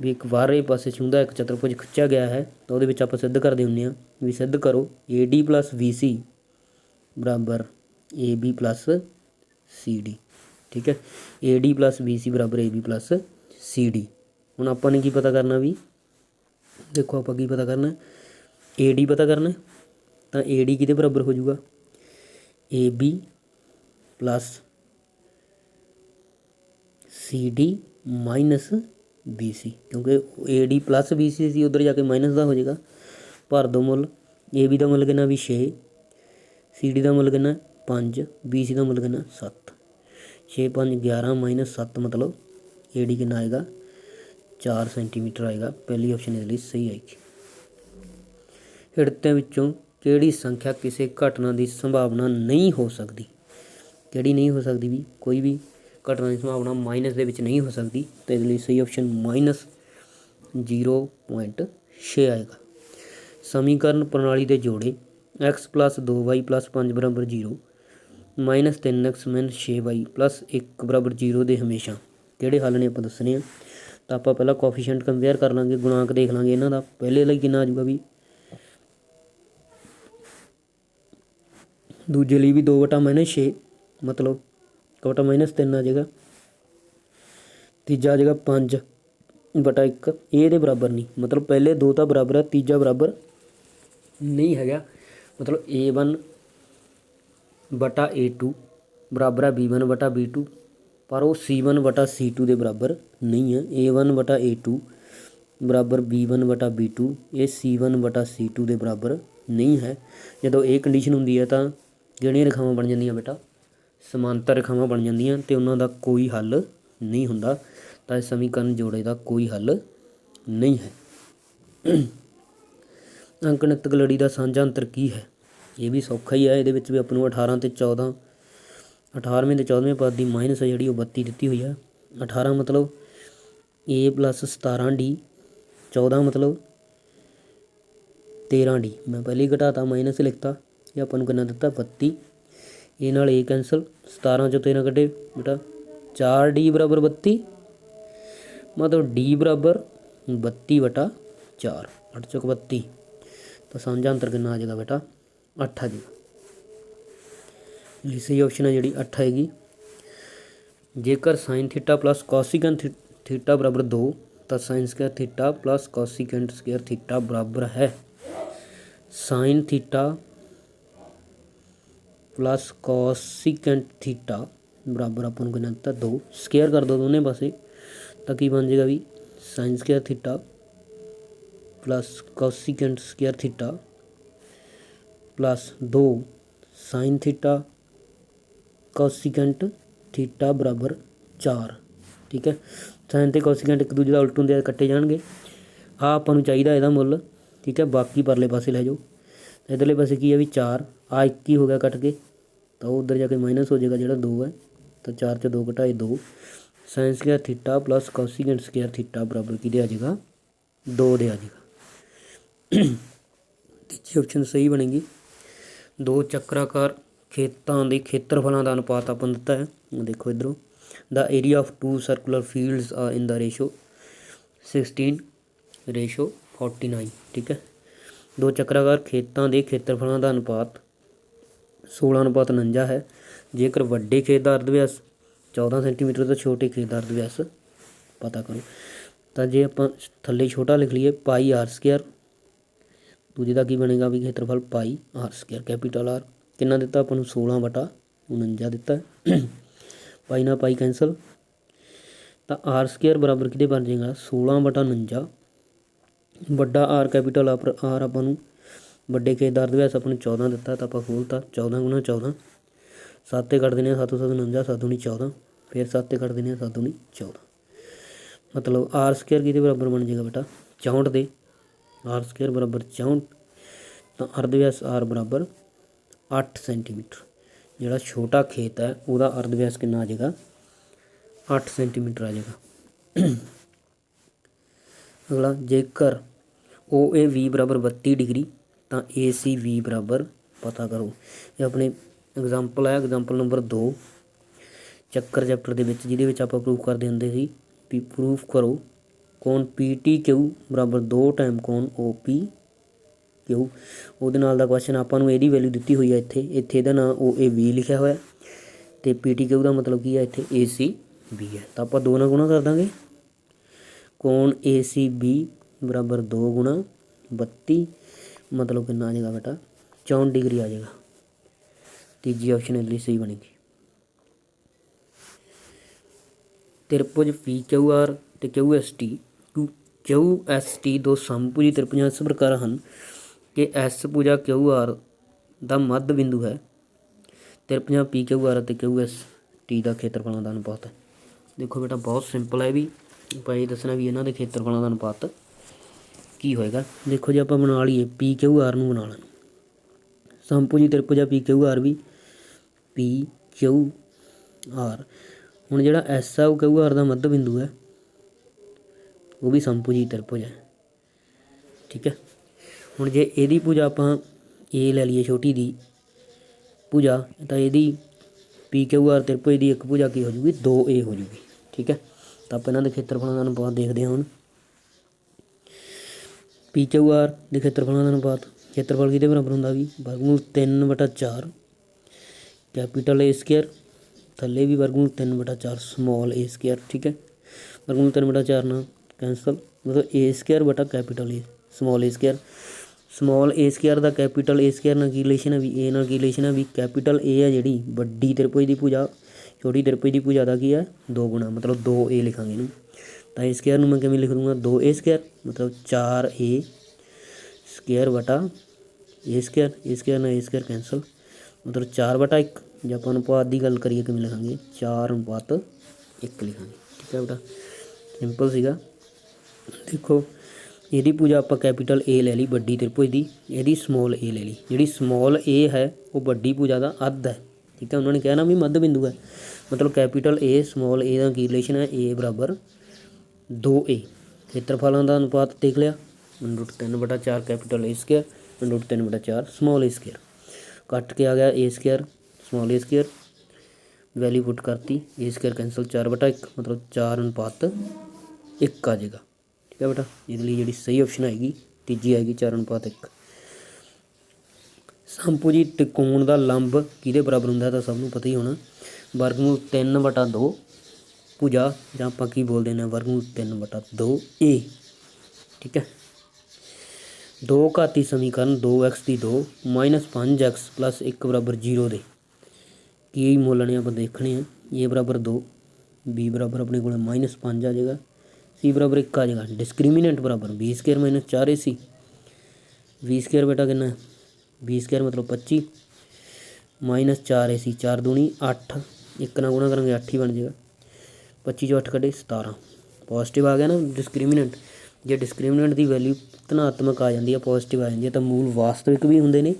Speaker 1: ਵੀ ਇੱਕ ਬਾਹਰਲੇ ਪਾਸੇ ਛੁੰਦਾ ਇੱਕ ਚਤੁਰਭੁਜ ਖਿੱਚਿਆ ਗਿਆ ਹੈ ਤਾਂ ਉਹਦੇ ਵਿੱਚ ਆਪਾਂ ਸਿੱਧ ਕਰਦੇ ਹੁੰਦੇ ਹਾਂ ਵੀ ਸਿੱਧ ਕਰੋ AD BC ਬਰਾਬਰ AB CD ਠੀਕ ਹੈ? AD BC ਬਰਾਬਰ AB CD ਹੁਣ ਆਪਾਂ ਨੇ ਕੀ ਪਤਾ ਕਰਨਾ ਵੀ? ਦੇਖੋ ਆਪਾਂ ਕੀ ਪਤਾ ਕਰਨਾ? AD ਪਤਾ ਕਰਨਾ? ਤਾਂ AD ਕਿਹਦੇ ਬਰਾਬਰ ਹੋ ਜਾਊਗਾ? AB plus CD minus BC ਕਿਉਂਕਿ AD ਪਲੱਸ BC ਸੀ, ਉਧਰ ਜਾ ਕੇ ਮਾਈਨਸ ਦਾ ਹੋ ਜਾਏਗਾ। ਭਰ ਦੋ ਮੁੱਲ। AB ਦਾ ਮੁੱਲ ਕਿੰਨਾ? ਵੀ 6 CD ਦਾ ਮੁੱਲ ਕਿੰਨਾ? 5 BC ਦਾ ਮੁੱਲ ਕਿੰਨਾ? 7 6 5 11 ਮਾਈਨਸ 7 ਮਤਲਬ AD ਕਿੰਨਾ ਆਏਗਾ? 4 ਸੈਂਟੀਮੀਟਰ ਆਏਗਾ। ਪਹਿਲੀ ਆਪਸ਼ਨ ਇਹਦੇ ਲਈ ਸਹੀ ਆਏਗੀ ਹਿੜਤਾਂ ਵਿੱਚੋਂ ਕਿਹੜੀ ਸੰਖਿਆ ਕਿਸੇ ਘਟਨਾ ਦੀ ਸੰਭਾਵਨਾ ਨਹੀਂ ਹੋ ਸਕਦੀ? ਕਿਹੜੀ ਨਹੀਂ ਹੋ ਸਕਦੀ ਵੀ? ਕੋਈ ਵੀ ਘਟਨਾ ਦੀ ਸੰਭਾਵਨਾ ਮਾਈਨਸ ਦੇ ਵਿੱਚ ਨਹੀਂ ਹੋ ਸਕਦੀ, ਤਾਂ ਇਹਦੇ ਲਈ ਸਹੀ ਆਪਸ਼ਨ ਮਾਈਨਸ 0.6 ਆਏਗਾ। ਸਮੀਕਰਨ ਪ੍ਰਣਾਲੀ ਦੇ ਜੋੜੇ x 2y 5 ਬਰਾਬਰ 0 ਮਾਈਨਸ 3x 6y 1 ਬਰਾਬਰ 0 ਦੇ ਹਮੇਸ਼ਾ। ਕਿਹੜੇ ਹੱਲ ਨੇ ਆਪਾਂ ਦੱਸਣੇ ਆ? ਤਾਂ ਆਪਾਂ ਪਹਿਲਾਂ ਕੋਫੀਸ਼ੀਐਂਟ ਕੰਪੇਅਰ ਕਰ ਲਾਂਗੇ, ਗੁਣਾਂਕ ਦੇਖ ਲਾਂਗੇ ਇਹਨਾਂ ਦਾ। ਪਹਿਲੇ ਲਈ ਕਿੰਨਾ ਆ ਜਾਊਗਾ ਵੀ ਦੂਜੇ ਲਈ ਵੀ 2 ਵਟਾ ਮਾਈਨਸ 6 ਮਤਲਬ ਇੱਕ ਵਟਾ ਮਾਈਨਸ 3 ਆ ਜਾਏਗਾ ਤੀਜਾ ਆ ਜਾਏਗਾ 5 ਵਟਾ 1 ਇਹ ਦੇ ਬਰਾਬਰ ਨਹੀਂ। ਮਤਲਬ ਪਹਿਲੇ ਦੋ ਤਾਂ ਬਰਾਬਰ ਆ, ਤੀਜਾ ਬਰਾਬਰ ਨਹੀਂ ਹੈਗਾ। ਮਤਲਬ a1 ਵਟਾ a2 ਬਰਾਬਰ ਆ b1 ਵਟਾ b2 ਪਰ ਉਹ c1 ਵਟਾ c2 ਦੇ ਬਰਾਬਰ ਨਹੀਂ ਹੈ a1 ਵਟਾ a2 ਬਰਾਬਰ b1 ਵਟਾ b2 ਇਹ c1 ਵਟਾ c2 ਦੇ ਬਰਾਬਰ ਨਹੀਂ ਹੈ। ਜਦੋਂ ਇਹ ਕੰਡੀਸ਼ਨ ਹੁੰਦੀ ਹੈ ਤਾਂ ਜਿਹੜੀਆਂ ਰੇਖਾਵਾਂ ਬਣ ਜਾਂਦੀਆਂ ਬੇਟਾ, ਸਮਾਂਤਰ ਰੇਖਾਵਾਂ ਬਣ ਜਾਂਦੀਆਂ ਤੇ ਉਹਨਾਂ ਦਾ ਕੋਈ ਹੱਲ ਨਹੀਂ ਹੁੰਦਾ, ਤਾਂ ਇਸ ਸਮੀਕਰਨ ਜੋੜੇ ਦਾ ਕੋਈ ਹੱਲ ਨਹੀਂ ਹੈ। ਅੰਕਨਿਤ ਗਲੜੀ ਦਾ ਸਾਂਝਾ ਅੰਤਰ ਕੀ ਹੈ? ਇਹ ਵੀ ਸੌਖਾ ਹੀ ਹੈ, ਇਹਦੇ ਵਿੱਚ ਵੀ ਆਪਾਂ ਨੂੰ 18 ਤੇ 14 18ਵੇਂ ਤੇ 14ਵੇਂ ਪਦ ਦੀ ਮਾਈਨਸ ਹੈ ਜਿਹੜੀ ਉਹ 32 ਦਿੱਤੀ ਹੋਈ ਆ। 18 ਮਤਲਬ a 17d 14 ਮਤਲਬ 13d ਮੈਂ ਪਹਿਲੇ ਹੀ ਘਟਾਤਾ ਮਾਈਨਸ ਲਿਖਤਾ। ਇਹ ਆਪਾਂ ਨੂੰ ਕਿੰਨਾ ਦਿੱਤਾ? 32 ਇਹ ਨਾਲ a ਕੈਂਸਲ 17 ਚੋਂ 13 ਕੱਢੇ। ਬੇਟਾ 4d ਬਰਾਬਰ 32 ਮਤਲਬ d ਬਰਾਬਰ 32 ਵਟਾ 4 8 ਚੌਕ 32 ਤਾਂ ਸਾਂਝਾ ਅੰਤਰ ਕਿੰਨਾ ਆ ਜਾਏਗਾ ਬੇਟਾ? 8 ਆ ਜਾਏਗਾ। ਲਈ ਸਹੀ ਆਪਸ਼ਨ ਹੈ ਜਿਹੜੀ 8 ਆਏਗੀ। ਜੇਕਰ sin theta plus cosecant theta ਬਰਾਬਰ 2 ਤਾਂ sin square theta plus cosecant square theta ਬਰਾਬਰ ਹੈ। sin theta plus cosecant theta ਬਰਾਬਰ ਆਪਾਂ ਨੂੰ ਕਿੰਨਾ ਦਿੱਤਾ? 2 ਸਕੁਅਰ ਕਰ ਦੋ ਦੋਨੇ ਪਾਸੇ, ਤਾਂ ਕੀ ਬਣ ਜਾਏਗਾ ਵੀ sin square theta plus cosecant square theta plus 2 sin theta cosecant theta ਬਰਾਬਰ 4 ਠੀਕ ਹੈ? ਸਾਈਨ ਤੇ ਕੋਸੀਕੈਂਟ ਇੱਕ ਦੂਜੇ ਦਾ ਉਲਟ ਹੁੰਦੇ ਆ ਕੱਟੇ ਜਾਣਗੇ। ਆ ਆਪਾਂ ਨੂੰ ਚਾਹੀਦਾ ਇਹਦਾ ਮੁੱਲ। ਠੀਕ ਹੈ? ਬਾਕੀ ਪਰਲੇ ਪਾਸੇ ਲੈ ਜਾਓ। ਇਧਰਲੇ ਪਾਸੇ ਕੀ ਹੈ ਵੀ 4 ਆ 21 ਹੋ ਗਿਆ ਕੱਟ ਕੇ। ਤਾਂ ਉਹ ਉਧਰ ਜਾ ਕੇ ਮਾਈਨਸ ਹੋ ਜਾਏਗਾ ਜਿਹੜਾ 2 ਹੈ, ਤਾਂ 4 ਚ 2 ਘਟਾਏ 2 sine square theta plus cosecant square theta ਬਰਾਬਰ ਕਿਹਦੇ ਆ ਜਾਏਗਾ? 2 ਦੇ ਆ ਜਾਏਗਾ। ਤੀਜੀ ਆਪਸ਼ਨ ਸਹੀ ਬਣੇਗੀ। ਦੋ ਚੱਕਰਾਕਾਰ ਖੇਤਾਂ ਦੇ ਖੇਤਰਫਲਾਂ ਦਾ ਅਨੁਪਾਤ ਆਪਾਂ ਦਿੱਤਾ ਹੈ। ਦੇਖੋ ਇਧਰੋਂ। The area of two circular fields are in the ratio 16 ratio 49 ਠੀਕ ਹੈ। ਦੋ ਚੱਕਰਾਕਾਰ ਖੇਤਾਂ ਦੇ ਖੇਤਰਫਲਾਂ ਦਾ ਅਨੁਪਾਤ 16 ਅਨੁਪਾਤ 49 ਹੈ। ਜੇਕਰ ਵੱਡੇ ਖੇਤ ਦਾ ਅਰਧ ਵਿਆਸ 14 ਸੈਂਟੀਮੀਟਰ ਤੋਂ ਛੋਟੇ ਖੇਤ ਦਾ ਅਰਧ ਵਿਆਸ ਪਤਾ ਕਰੋ, ਤਾਂ ਜੇ ਆਪਾਂ ਥੱਲੇ ਛੋਟਾ ਲਿਖ ਲਈਏ ਪਾਈ ਆਰ ਸਕੁਅਰ, ਦੂਜੇ ਦਾ ਕੀ ਬਣੇਗਾ ਵੀ ਖੇਤਰਫਲ pi R square, capital R, ਕਿੰਨਾ ਦਿੱਤਾ ਆਪਾਂ ਨੂੰ? 16 ਬਟਾ 49 ਦਿੱਤਾ ਪਾਈ ਨਾਲ ਪਾਈ ਕੈਂਸਲ, ਤਾਂ ਆਰ ਸਕੁਅਰ ਬਰਾਬਰ ਕਿਤੇ ਬਣ ਜਾਏਗਾ? 16 ਬਟਾ 49 ਵੱਡਾ ਆਰ ਕੈਪੀਟਲ ਆਰ ਆਰ ਆਪਾਂ ਨੂੰ ਵੱਡੇ ਖੇਤ ਦਾ ਅਰਧ ਆਪਾਂ ਨੂੰ 14 ਦਿੱਤਾ ਤਾਂ ਆਪਾਂ ਖੋਲਤਾ 14 ਗੁਣਾ 14 7 ਤੇ ਕੱਢ ਦਿੰਦੇ ਆ 7 7 49 7 ਦੁਣੀ 14 ਫਿਰ 7 ਤੇ ਕੱਢ ਦਿੰਦੇ ਆ 7 ਦੁਣੀ 14 ਮਤਲਬ ਆਰ ਸਕੁਅਰ ਕਿਹਦੇ ਬਰਾਬਰ ਬਣ ਜਾਏਗਾ ਬੇਟਾ? 64 ਦੇ। ਆਰ ਸਕੁਅਰ ਬਰਾਬਰ 64 ਤਾਂ ਅਰਧਵਿਆਸ ਆਰ ਬਰਾਬਰ 8 ਸੈਂਟੀਮੀਟਰ। ਜਿਹੜਾ ਛੋਟਾ ਖੇਤ ਹੈ, ਉਹਦਾ ਅਰਧਵਿਆਸ ਕਿੰਨਾ ਆ ਜਾਏਗਾ? 8 ਸੈਂਟੀਮੀਟਰ ਆ ਜਾਏਗਾ। ਅਗਲਾ, ਜੇਕਰ OAV ਬਰਾਬਰ 32 ਡਿਗਰੀ ਤਾਂ ਏ ਸੀ ਵੀ ਬਰਾਬਰ ਪਤਾ ਕਰੋ। ਇਹ ਆਪਣੇ ਐਗਜ਼ਾਮਪਲ ਹੈ ਐਗਜ਼ਾਮਪਲ ਨੰਬਰ 2 ਚੱਕਰ ਚੈਪਟਰ ਦੇ ਵਿੱਚ ਜਿਹਦੇ ਵਿੱਚ ਆਪਾਂ ਪ੍ਰੂਫ ਕਰਦੇ ਹੁੰਦੇ ਸੀ ਵੀ ਪ੍ਰੂਫ ਕਰੋ ਕੋਣ PTQ ਬਰਾਬਰ 2 ਟਾਈਮ ਕੋਣ OP ਕਿਉ ਉਹਦੇ ਨਾਲ ਦਾ ਕੁਐਸਚਨ ਆਪਾਂ ਨੂੰ ਇਹਦੀ ਵੈਲਿਊ ਦਿੱਤੀ ਹੋਈ ਹੈ ਇੱਥੇ। ਇੱਥੇ ਇਹਦਾ ਨਾਮ OAV ਲਿਖਿਆ ਹੋਇਆ। ਤੇ PTQ ਦਾ ਮਤਲਬ ਕੀ ਹੈ ਇੱਥੇ ACB ਹੈ ਤਾਂ ਆਪਾਂ ਦੋ ਨਾਲ ਗੁਣਾ ਕਰ ਦਾਂਗੇ। ਕੋਣ ACB ਬਰਾਬਰ 2 ਗੁਣਾ 32 ਮਤਲਬ ਕਿੰਨਾ ਆ ਜਾਏਗਾ ਬੇਟਾ? 64 ਡਿਗਰੀ ਆ ਜਾਏਗਾ। ਤੀਜੀ ਆਪਸ਼ਨ ਇਹਦੇ ਲਈ ਸਹੀ ਬਣੇਗੀ। ਤਿਰਭੁਜ PQR ਤੇ QST QST ਦੋ ਸਮਭੁਜੀ ਤਿਰਭੁਜਾਂ ਇਸ ਪ੍ਰਕਾਰ ਹਨ ਕਿ S ਭੁਜਾ QR ਦਾ ਮੱਧ ਬਿੰਦੂ ਹੈ। ਤਿਰਭੁਜਾਂ PQR ਅਤੇ QST ਦਾ ਖੇਤਰਫਲਾਂ ਦਾ ਅਨੁਪਾਤ। ਦੇਖੋ ਬੇਟਾ, ਬਹੁਤ ਸਿੰਪਲ ਹੈ ਵੀ। ਆਪਾਂ ਇਹ ਦੱਸਣਾ ਵੀ ਇਹਨਾਂ ਦੇ ਖੇਤਰਫਲਾਂ ਦਾ ਅਨੁਪਾਤ। ਕੀ ਹੋਏਗਾ? ਦੇਖੋ ਜੇ, ਆਪਾਂ ਬਣਾ ਲਈਏ ਪੀ ਕੇਊ ਆਰ ਨੂੰ ਬਣਾ ਲੈਣਾ ਪੀ ਤਿਰਭੁਜਾ ਆਰ ਵੀ। ਪੀ ਕੇਊ ਆਰ ਹੁਣ ਜਿਹੜਾ ਐਸ ਆ, ਉਹ ਆਰ ਦਾ ਮੱਧ ਬਿੰਦੂ ਹੈ। ਉਹ ਵੀ ਸਮਭੁਜੀ ਤ੍ਰਿਪੁਜ ਹੈ। ਠੀਕ ਹੈ? ਹੁਣ ਜੇ ਇਹਦੀ ਪੂਜਾ ਆਪਾਂ ਏ ਲੈ ਲਈਏ, ਛੋਟੀ ਦੀ ਪੂਜਾ, ਤਾਂ ਇਹਦੀ ਪੀ ਕੇਊ ਆਰ ਤ੍ਰਿਪੁਜ਼ ਦੀ ਇੱਕ ਪੂਜਾ ਕੀ ਹੋ ਜੂਗੀ? 2A ਹੋ ਜੂਗੀ। ਠੀਕ ਹੈ? ਤਾਂ ਆਪਾਂ ਇਹਨਾਂ ਦੇ ਖੇਤਰਫਲਾਂ ਦਾ ਅਨੁਪਾਤ ਦੇਖਦੇ ਹਾਂ ਹੁਣ। PQR ਦੇ ਖੇਤਰਫਲਾਂ ਦਾ ਅਨੁਪਾਤ ਖੇਤਰਫਲ ਕਿਹਦੇ ਬਰਾਬਰ ਹੁੰਦਾ ਵੀ? ਵਰਗਮੂਲ 3 ਬਟਾ 4 ਕੈਪੀਟਲ A ਸਕੁਅਰ ਥੱਲੇ ਵੀ ਵਰਗਮੂਲ 3 ਬਟਾ 4 ਸਮਾਲ A ਸਕੁਅਰ ਠੀਕ ਹੈ? ਵਰਗਮੂਲ 3 ਬਟਾ 4 ਨਾਲ ਕੈਂਸਲ ਮਤਲਬ A square ਬਟਾ capital A small A square small A square the capital A square ਨਾਲ ਕੀ ਰਿਲੇਸ਼ਨ ਹੈ ਵੀ? A ਨਾਲ ਕੀ ਰਿਲੇਸ਼ਨ ਹੈ ਵੀ? ਕੈਪੀਟਲ A ਹੈ ਜਿਹੜੀ, ਵੱਡੀ ਤਿਰਭੁਜ ਦੀ ਪੂਜਾ, ਛੋਟੀ ਤਿਰਭੁਜ ਦੀ ਪੂਜਾ ਦਾ ਕੀ ਹੈ? 2 ਗੁਣਾ, ਮਤਲਬ 2A ਲਿਖਾਂਗੇ ਇਹਨੂੰ। ਤਾਂ ਇਹ ਸਕੁਅਰ ਨੂੰ ਮੈਂ ਕਿਵੇਂ ਲਿਖ ਦੂੰਗਾ? 2A ਸਕੁਅਰ ਮਤਲਬ 4A ਸਕੁਅਰ ਬਟਾ A ਸਕੁਅਰ A ਸਕੁਅਰ ਨਾਲ A ਸਕੁਅਰ ਕੈਂਸਲ ਮਤਲਬ 4 ਬਟਾ 1 ਜੇ ਆਪਾਂ ਅਨੁਪਾਤ ਦੀ ਗੱਲ ਕਰੀਏ ਕਿਵੇਂ ਲਿਖਾਂਗੇ? 4 ਅਨੁਪਾਤ 1 ਲਿਖਾਂਗੇ। ਠੀਕ ਹੈ ਬੇਟਾ? ਸਿੰਪਲ ਸੀਗਾ। ਦੇਖੋ, ਇਹਦੀ ਪੂਜਾ ਆਪਾਂ ਕੈਪੀਟਲ A ਲੈ ਲਈ, ਵੱਡੀ ਤਿਰਭੁਜ ਦੀ। ਇਹਦੀ ਸਮਾਲ A ਲੈ ਲਈ। ਜਿਹੜੀ ਸਮਾਲ A ਹੈ, ਉਹ ਵੱਡੀ ਪੂਜਾ ਦਾ ਅੱਧ ਹੈ। ਠੀਕ ਹੈ, ਉਹਨਾਂ ਨੇ ਕਿਹਾ ਨਾ ਵੀ ਮੱਧ ਬਿੰਦੂ ਹੈ। ਮਤਲਬ ਕੈਪੀਟਲ A ਸਮਾਲ A ਦਾ ਕੀ ਰਿਲੇਸ਼ਨ ਹੈ? A ਬਰਾਬਰ 2A ਖੇਤਰਫਲਾਂ ਦਾ ਅਨੁਪਾਤ ਦੇਖ ਲਿਆ। ਰੂਟ 3 ਬਟਾ 4 ਕੈਪੀਟਲ A ਸਕੁਅਰ ਰੂਟ 3 ਬਟਾ 4 ਸਮਾਲ A ਸਕੁਅਰ ਕੱਟ ਕੇ ਆ ਗਿਆ A square small A square value put ਕਰਤੀ। A ਸਕੁਅਰ ਕੈਂਸਲ 4 ਬਟਾ 1 ਮਤਲਬ 4 ਅਨੁਪਾਤ 1 ਆ ਜਾਏਗਾ। ਠੀਕ ਹੈ ਬੇਟਾ? ਇਹਦੇ ਲਈ ਜਿਹੜੀ ਸਹੀ ਆਪਸ਼ਨ ਆਏਗੀ, ਤੀਜੀ ਆਏਗੀ 4 ਅਨੁਪਾਤ 1 ਸੰਪੂਜੀ ਤਿਕੋਣ ਦਾ ਲੰਬ ਕਿਹਦੇ ਬਰਾਬਰ ਹੁੰਦਾ ਤਾਂ ਸਭ ਨੂੰ ਪਤਾ ਹੀ ਹੋਣਾ। ਵਰਗਮੂਲ 3 ਬਟਾ 2 ਭੁਜਾ ਜਾਂ ਆਪਾਂ ਕੀ ਬੋਲਦੇ ਨੇ ਵਰਗਮੂਲ 3 ਬਟਾ 2 ਏ। ਠੀਕ ਹੈ? ਦੋ ਘਾਤੀ ਸਮੀਕਰਨ 2x ਦੀ 2 5x 1 ਬਰਾਬਰ 0 ਦੇ। ਕੀ ਮੁੱਲ ਨੇ ਆਪਾਂ ਦੇਖਣੇ ਆ? a ਬਰਾਬਰ 2 b ਬਰਾਬਰ ਆਪਣੇ ਕੋਲ -5 ਆ ਜਾਏਗਾ c ਬਰਾਬਰ 1 ਆ ਜਾਏਗਾ ਡਿਸਕ੍ਰਿਮੀਨੈਂਟ ਬਰਾਬਰ b square minus 4ac v square ਬੇਟਾ ਕਿੰਨਾ ਹੈ? b ਮਤਲਬ 25 ਮਾਈਨਸ 4ac 4 ਦੂਣੀ 8 ਇੱਕ ਨਾਲ ਗੁਣਾ ਕਰਾਂਗੇ 8 ਹੀ ਬਣ ਜਾਏਗਾ 25 ਚੋਂ 8 ਕੱਢੇ 17 ਪੋਜ਼ਿਟਿਵ ਆ ਗਿਆ ਨਾ ਡਿਸਕ੍ਰਿਮੀਨੈਂਟ ਜੇ ਡਿਸਕ੍ਰਿਮੀਨੈਂਟ ਦੀ ਵੈਲਿਊ ਧਨਾਤਮਕ ਆ ਜਾਂਦੀ ਹੈ ਪੋਜ਼ਿਟਿਵ ਆ ਜਾਂਦੀ ਹੈ ਤਾਂ ਮੂਲ ਵਾਸਤਵਿਕ ਵੀ ਹੁੰਦੇ ਨੇ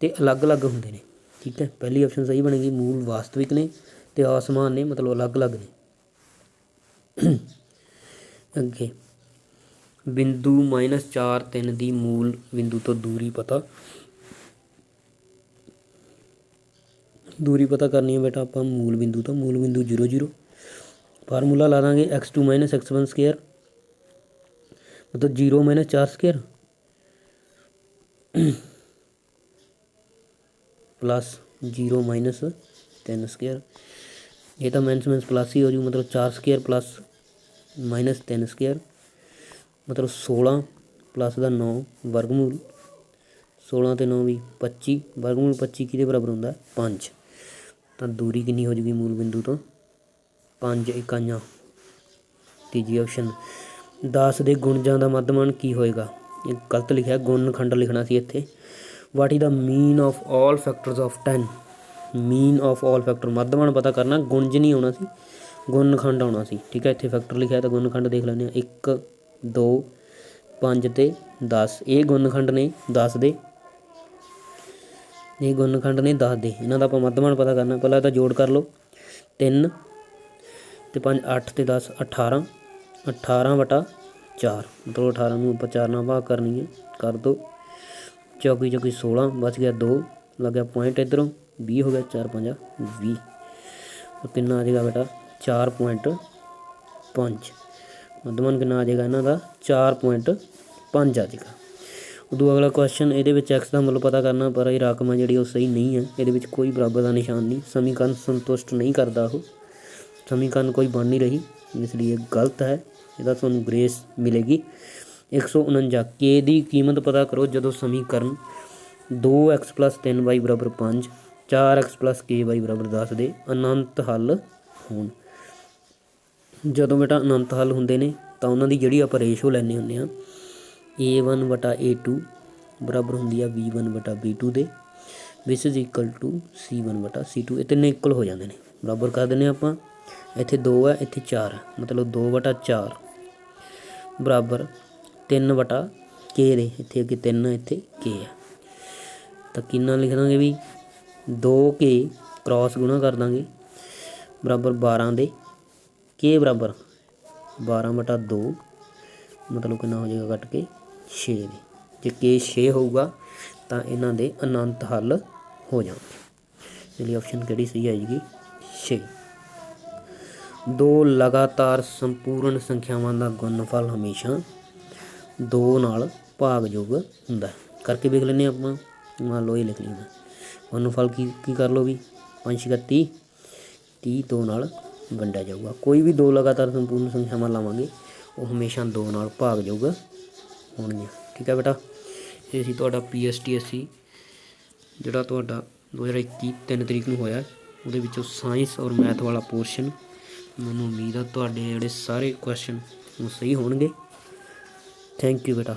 Speaker 1: ਤੇ ਅਲੱਗ-ਅਲੱਗ ਹੁੰਦੇ ਨੇ। ਠੀਕ ਹੈ? ਪਹਿਲੀ ਆਪਸ਼ਨ ਸਹੀ ਬਣੇਗੀ ਮੂਲ ਵਾਸਤਵਿਕ ਨੇ ਤੇ ਆਸਮਾਨ ਨੇ, ਮਤਲਬ ਅਲੱਗ-ਅਲੱਗ ਨੇ। ਅੱਗੇ। ਬਿੰਦੂ -4 3 ਦੀ ਮੂਲ ਬਿੰਦੂ ਤੋਂ ਦੂਰੀ ਪਤਾ। ਦੂਰੀ ਪਤਾ ਕਰਨੀ ਹੈ ਬੇਟਾ ਆਪਾਂ ਮੂਲ ਬਿੰਦੂ ਤੋਂ, ਮੂਲ ਬਿੰਦੂ 0 0 ਫਾਰਮੂਲਾ ਲਾ ਦਾਂਗੇ x2 x1 ਸਕੁਅਰ ਮਤਲਬ 0 minus 4 square plus 0 minus 3 square ਇਹ ਤਾਂ ਮਾਈਨਸ ਮਾਈਨਸ ਪਲੱਸ ਹੀ ਹੋ ਜੂ, ਮਤਲਬ 4 ਸਕੁਅਰ ਪਲੱਸ ਮਾਈਨਸ 3 ਸਕੁਅਰ ਮਤਲਬ 16 ਪਲੱਸ ਦਾ 9 ਵਰਗਮੂਲ 16 ਤੇ 9 ਵੀ 25 ਵਰਗਮੂਲ 25 ਕਿਹਦੇ ਬਰਾਬਰ ਹੁੰਦਾ? 5 ਤਾਂ ਦੂਰੀ ਕਿੰਨੀ ਹੋ ਜੂਗੀ ਮੂਲ ਬਿੰਦੂ ਤੋਂ? 5 ਇਕਾਈਆਂ। ਤੀਜੀ ਆਪਸ਼ਨ 10 ਦੇ ਗੁਣਜਾਂ ਦਾ ਮੱਧਮਾਨ ਕੀ ਹੋਏਗਾ? ਇਹ ਗਲਤ ਲਿਖਿਆ ਗੁਣਨਖੰਡ ਲਿਖਣਾ ਸੀ ਇੱਥੇ। What is the mean of all factors of 10 mean of all factor ਮੱਧਮਾਨ ਪਤਾ ਕਰਨਾ ਗੁਣਜ ਨਹੀਂ ਆਉਣਾ ਸੀ ਗੁਣਨਖੰਡ ਆਉਣਾ ਸੀ। ਠੀਕ ਹੈ, ਇੱਥੇ ਫੈਕਟਰ ਲਿਖਿਆ ਤਾਂ ਗੁਣਨਖੰਡ ਦੇਖ ਲੈਂਦੇ ਆ 1 2 5 ਤੇ 10 ਇਹ ਗੁਣਨਖੰਡ ਨੇ 10 ਦੇ। ਇਹ ਗੁਣਨਖੰਡ ਨੇ 10 ਦੇ। ਇਹਨਾਂ ਦਾ ਆਪਾਂ ਮੱਧਮਾਨ ਪਤਾ ਕਰਨਾ। ਪਹਿਲਾਂ ਤਾਂ ਜੋੜ ਕਰ ਲਓ। 3 ਤੇ 5 8 ਤੇ 10 18 18 ਵਟਾ 4 ਮਤਲਬ 18 ਨੂੰ ਆਪਾਂ 4 ਨਾਲ ਭਾਗ ਕਰਨੀ ਹੈ, ਕਰ ਦੋ। ਚੌਕੀ ਚੌਕੀ 16 ਬਚ ਗਿਆ 2 ਲੱਗਿਆ ਪੁਆਇੰਟ ਇਧਰੋਂ 20 ਹੋ ਗਿਆ 4 5 20 ਉਹ ਕਿੰਨਾ ਆ ਜਾਏਗਾ ਬੇਟਾ? 4.5 ਮੱਧਮਾਨ ਕਿੰਨਾ ਆ ਜਾਏਗਾ ਇਹਨਾਂ ਦਾ? 4.5 ਆ ਜਾਏਗਾ। ਉਦੋਂ ਅਗਲਾ ਕੁਐਸਚਨ ਇਹਦੇ ਵਿੱਚ x ਦਾ ਮੁੱਲ ਪਤਾ ਕਰਨਾ, ਪਰ ਇਹ ਰਕਮ ਆ ਜਿਹੜੀ ਉਹ ਸਹੀ ਨਹੀਂ ਹੈ। ਇਹਦੇ ਵਿੱਚ ਕੋਈ ਬਰਾਬਰ ਦਾ ਨਿਸ਼ਾਨ ਨਹੀਂ। ਸਮੀਕਰਨ ਸੰਤੁਸ਼ਟ ਨਹੀਂ ਕਰਦਾ ਉਹ। ਸਮੀਕਰਨ ਕੋਈ ਬਣ ਨਹੀਂ ਰਹੀ, ਇਸ ਲਈ ਇਹ ਗਲਤ ਹੈ, ਇਹਦਾ ਤੁਹਾਨੂੰ ਗ੍ਰੇਸ ਮਿਲੇਗੀ। 149 k ਦੀ ਕੀਮਤ ਪਤਾ ਕਰੋ, ਜਦੋਂ ਸਮੀਕਰਨ 2x 3y 5 4x ky 10 ਦੇ ਅਨੰਤ ਹੱਲ ਹੋਣ। ਜਦੋਂ ਬੇਟਾ ਅਨੰਤ ਹੱਲ ਹੁੰਦੇ ਨੇ, ਤਾਂ ਉਹਨਾਂ ਦੀ ਜਿਹੜੀ ਆਪਾਂ ਰੇਸ਼ੋ ਲੈਣੇ ਹੁੰਦੇ ਆ a1 ਵਟਾ a2 ਬਰਾਬਰ ਹੁੰਦੀ ਆ b1 ਵਟਾ b2 ਦੇ ਵਿਚ ਇਜ਼ ਇਕੁਅਲ ਟੂ c1 ਵਟਾ c2 ਇਹ ਤਿੰਨੇ ਇਕੁਅਲ ਹੋ ਜਾਂਦੇ ਨੇ। ਬਰਾਬਰ ਕਰ ਦਿੰਦੇ ਹਾਂ ਆਪਾਂ। ਇੱਥੇ 2 ਹੈ, ਇੱਥੇ 4 ਹੈ। ਮਤਲਬ 2 ਵਟਾ 4 ਬਰਾਬਰ 3 ਵਟਾ k ਦੇ। ਇੱਥੇ ਅੱਗੇ 3 ਇੱਥੇ k ਹੈ। ਤਾਂ ਕਿੰਨਾ ਲਿਖ ਦਾਂਗੇ ਵੀ? 2k ਕ੍ਰਾਸ ਗੁਣਾ ਕਰ ਦਾਂਗੇ। ਬਰਾਬਰ 12 ਦੇ। k ਬਰਾਬਰ 12 ਵਟਾ 2 ਮਤਲਬ ਕਿੰਨਾ ਹੋ ਜਾਏਗਾ ਕੱਟ ਕੇ 6 ਦੇ। ਜੇ k 6 ਹੋਊਗਾ, ਤਾਂ ਇਹਨਾਂ ਦੇ ਅਨੰਤ ਹੱਲ ਹੋ ਜਾਣਗੇ। ਇਸ ਲਈ ਆਪਸ਼ਨ ਕਿਹੜੀ ਸਹੀ ਆਏਗੀ? 6 ਦੋ ਲਗਾਤਾਰ ਸੰਪੂਰਨ ਸੰਖਿਆਵਾਂ ਦਾ ਗੁਣਨਫਲ ਹਮੇਸ਼ਾ 2 ਨਾਲ ਭਾਗਯੋਗ ਹੁੰਦਾ ਕਰਕੇ ਵੇਖ ਲੈਂਦੇ ਹਾਂ ਆਪਾਂ। ਮੰਨ ਲਓ ਇਹ ਲਿਖ ਲਿਆ ਗੁਣਨਫਲ ਕੀ ਕੀ ਕਰ ਲਓ ਵੀ 5 30 30 2 ਨਾਲ ਵੰਡਿਆ ਜਾਊਗਾ। ਕੋਈ ਵੀ ਦੋ ਲਗਾਤਾਰ ਸੰਪੂਰਨ ਸੰਖਿਆਵਾਂ ਲਾਵਾਂਗੇ, ਉਹ ਹਮੇਸ਼ਾ 2 ਨਾਲ ਭਾਗਯੋਗ ਹੋਣਗੀਆਂ। ਠੀਕ ਹੈ ਬੇਟਾ? ਇਹ ਸੀ ਤੁਹਾਡਾ ਪੀਐਸਟੀਐਸਸੀ ਜਿਹੜਾ ਤੁਹਾਡਾ 2021 3 ਤਰੀਕ ਨੂੰ ਹੋਇਆ। ਉਹਦੇ ਵਿੱਚੋਂ ਸਾਇੰਸ ਔਰ ਮੈਥ ਵਾਲਾ ਪੋਰਸ਼ਨ ਮੈਨੂੰ ਉਮੀਦ ਆ ਤੁਹਾਡੇ ਜਿਹੜੇ ਸਾਰੇ ਕੁਐਸਚਨ ਉਹ ਸਹੀ ਹੋਣਗੇ। ਥੈਂਕ ਯੂ ਬੇਟਾ।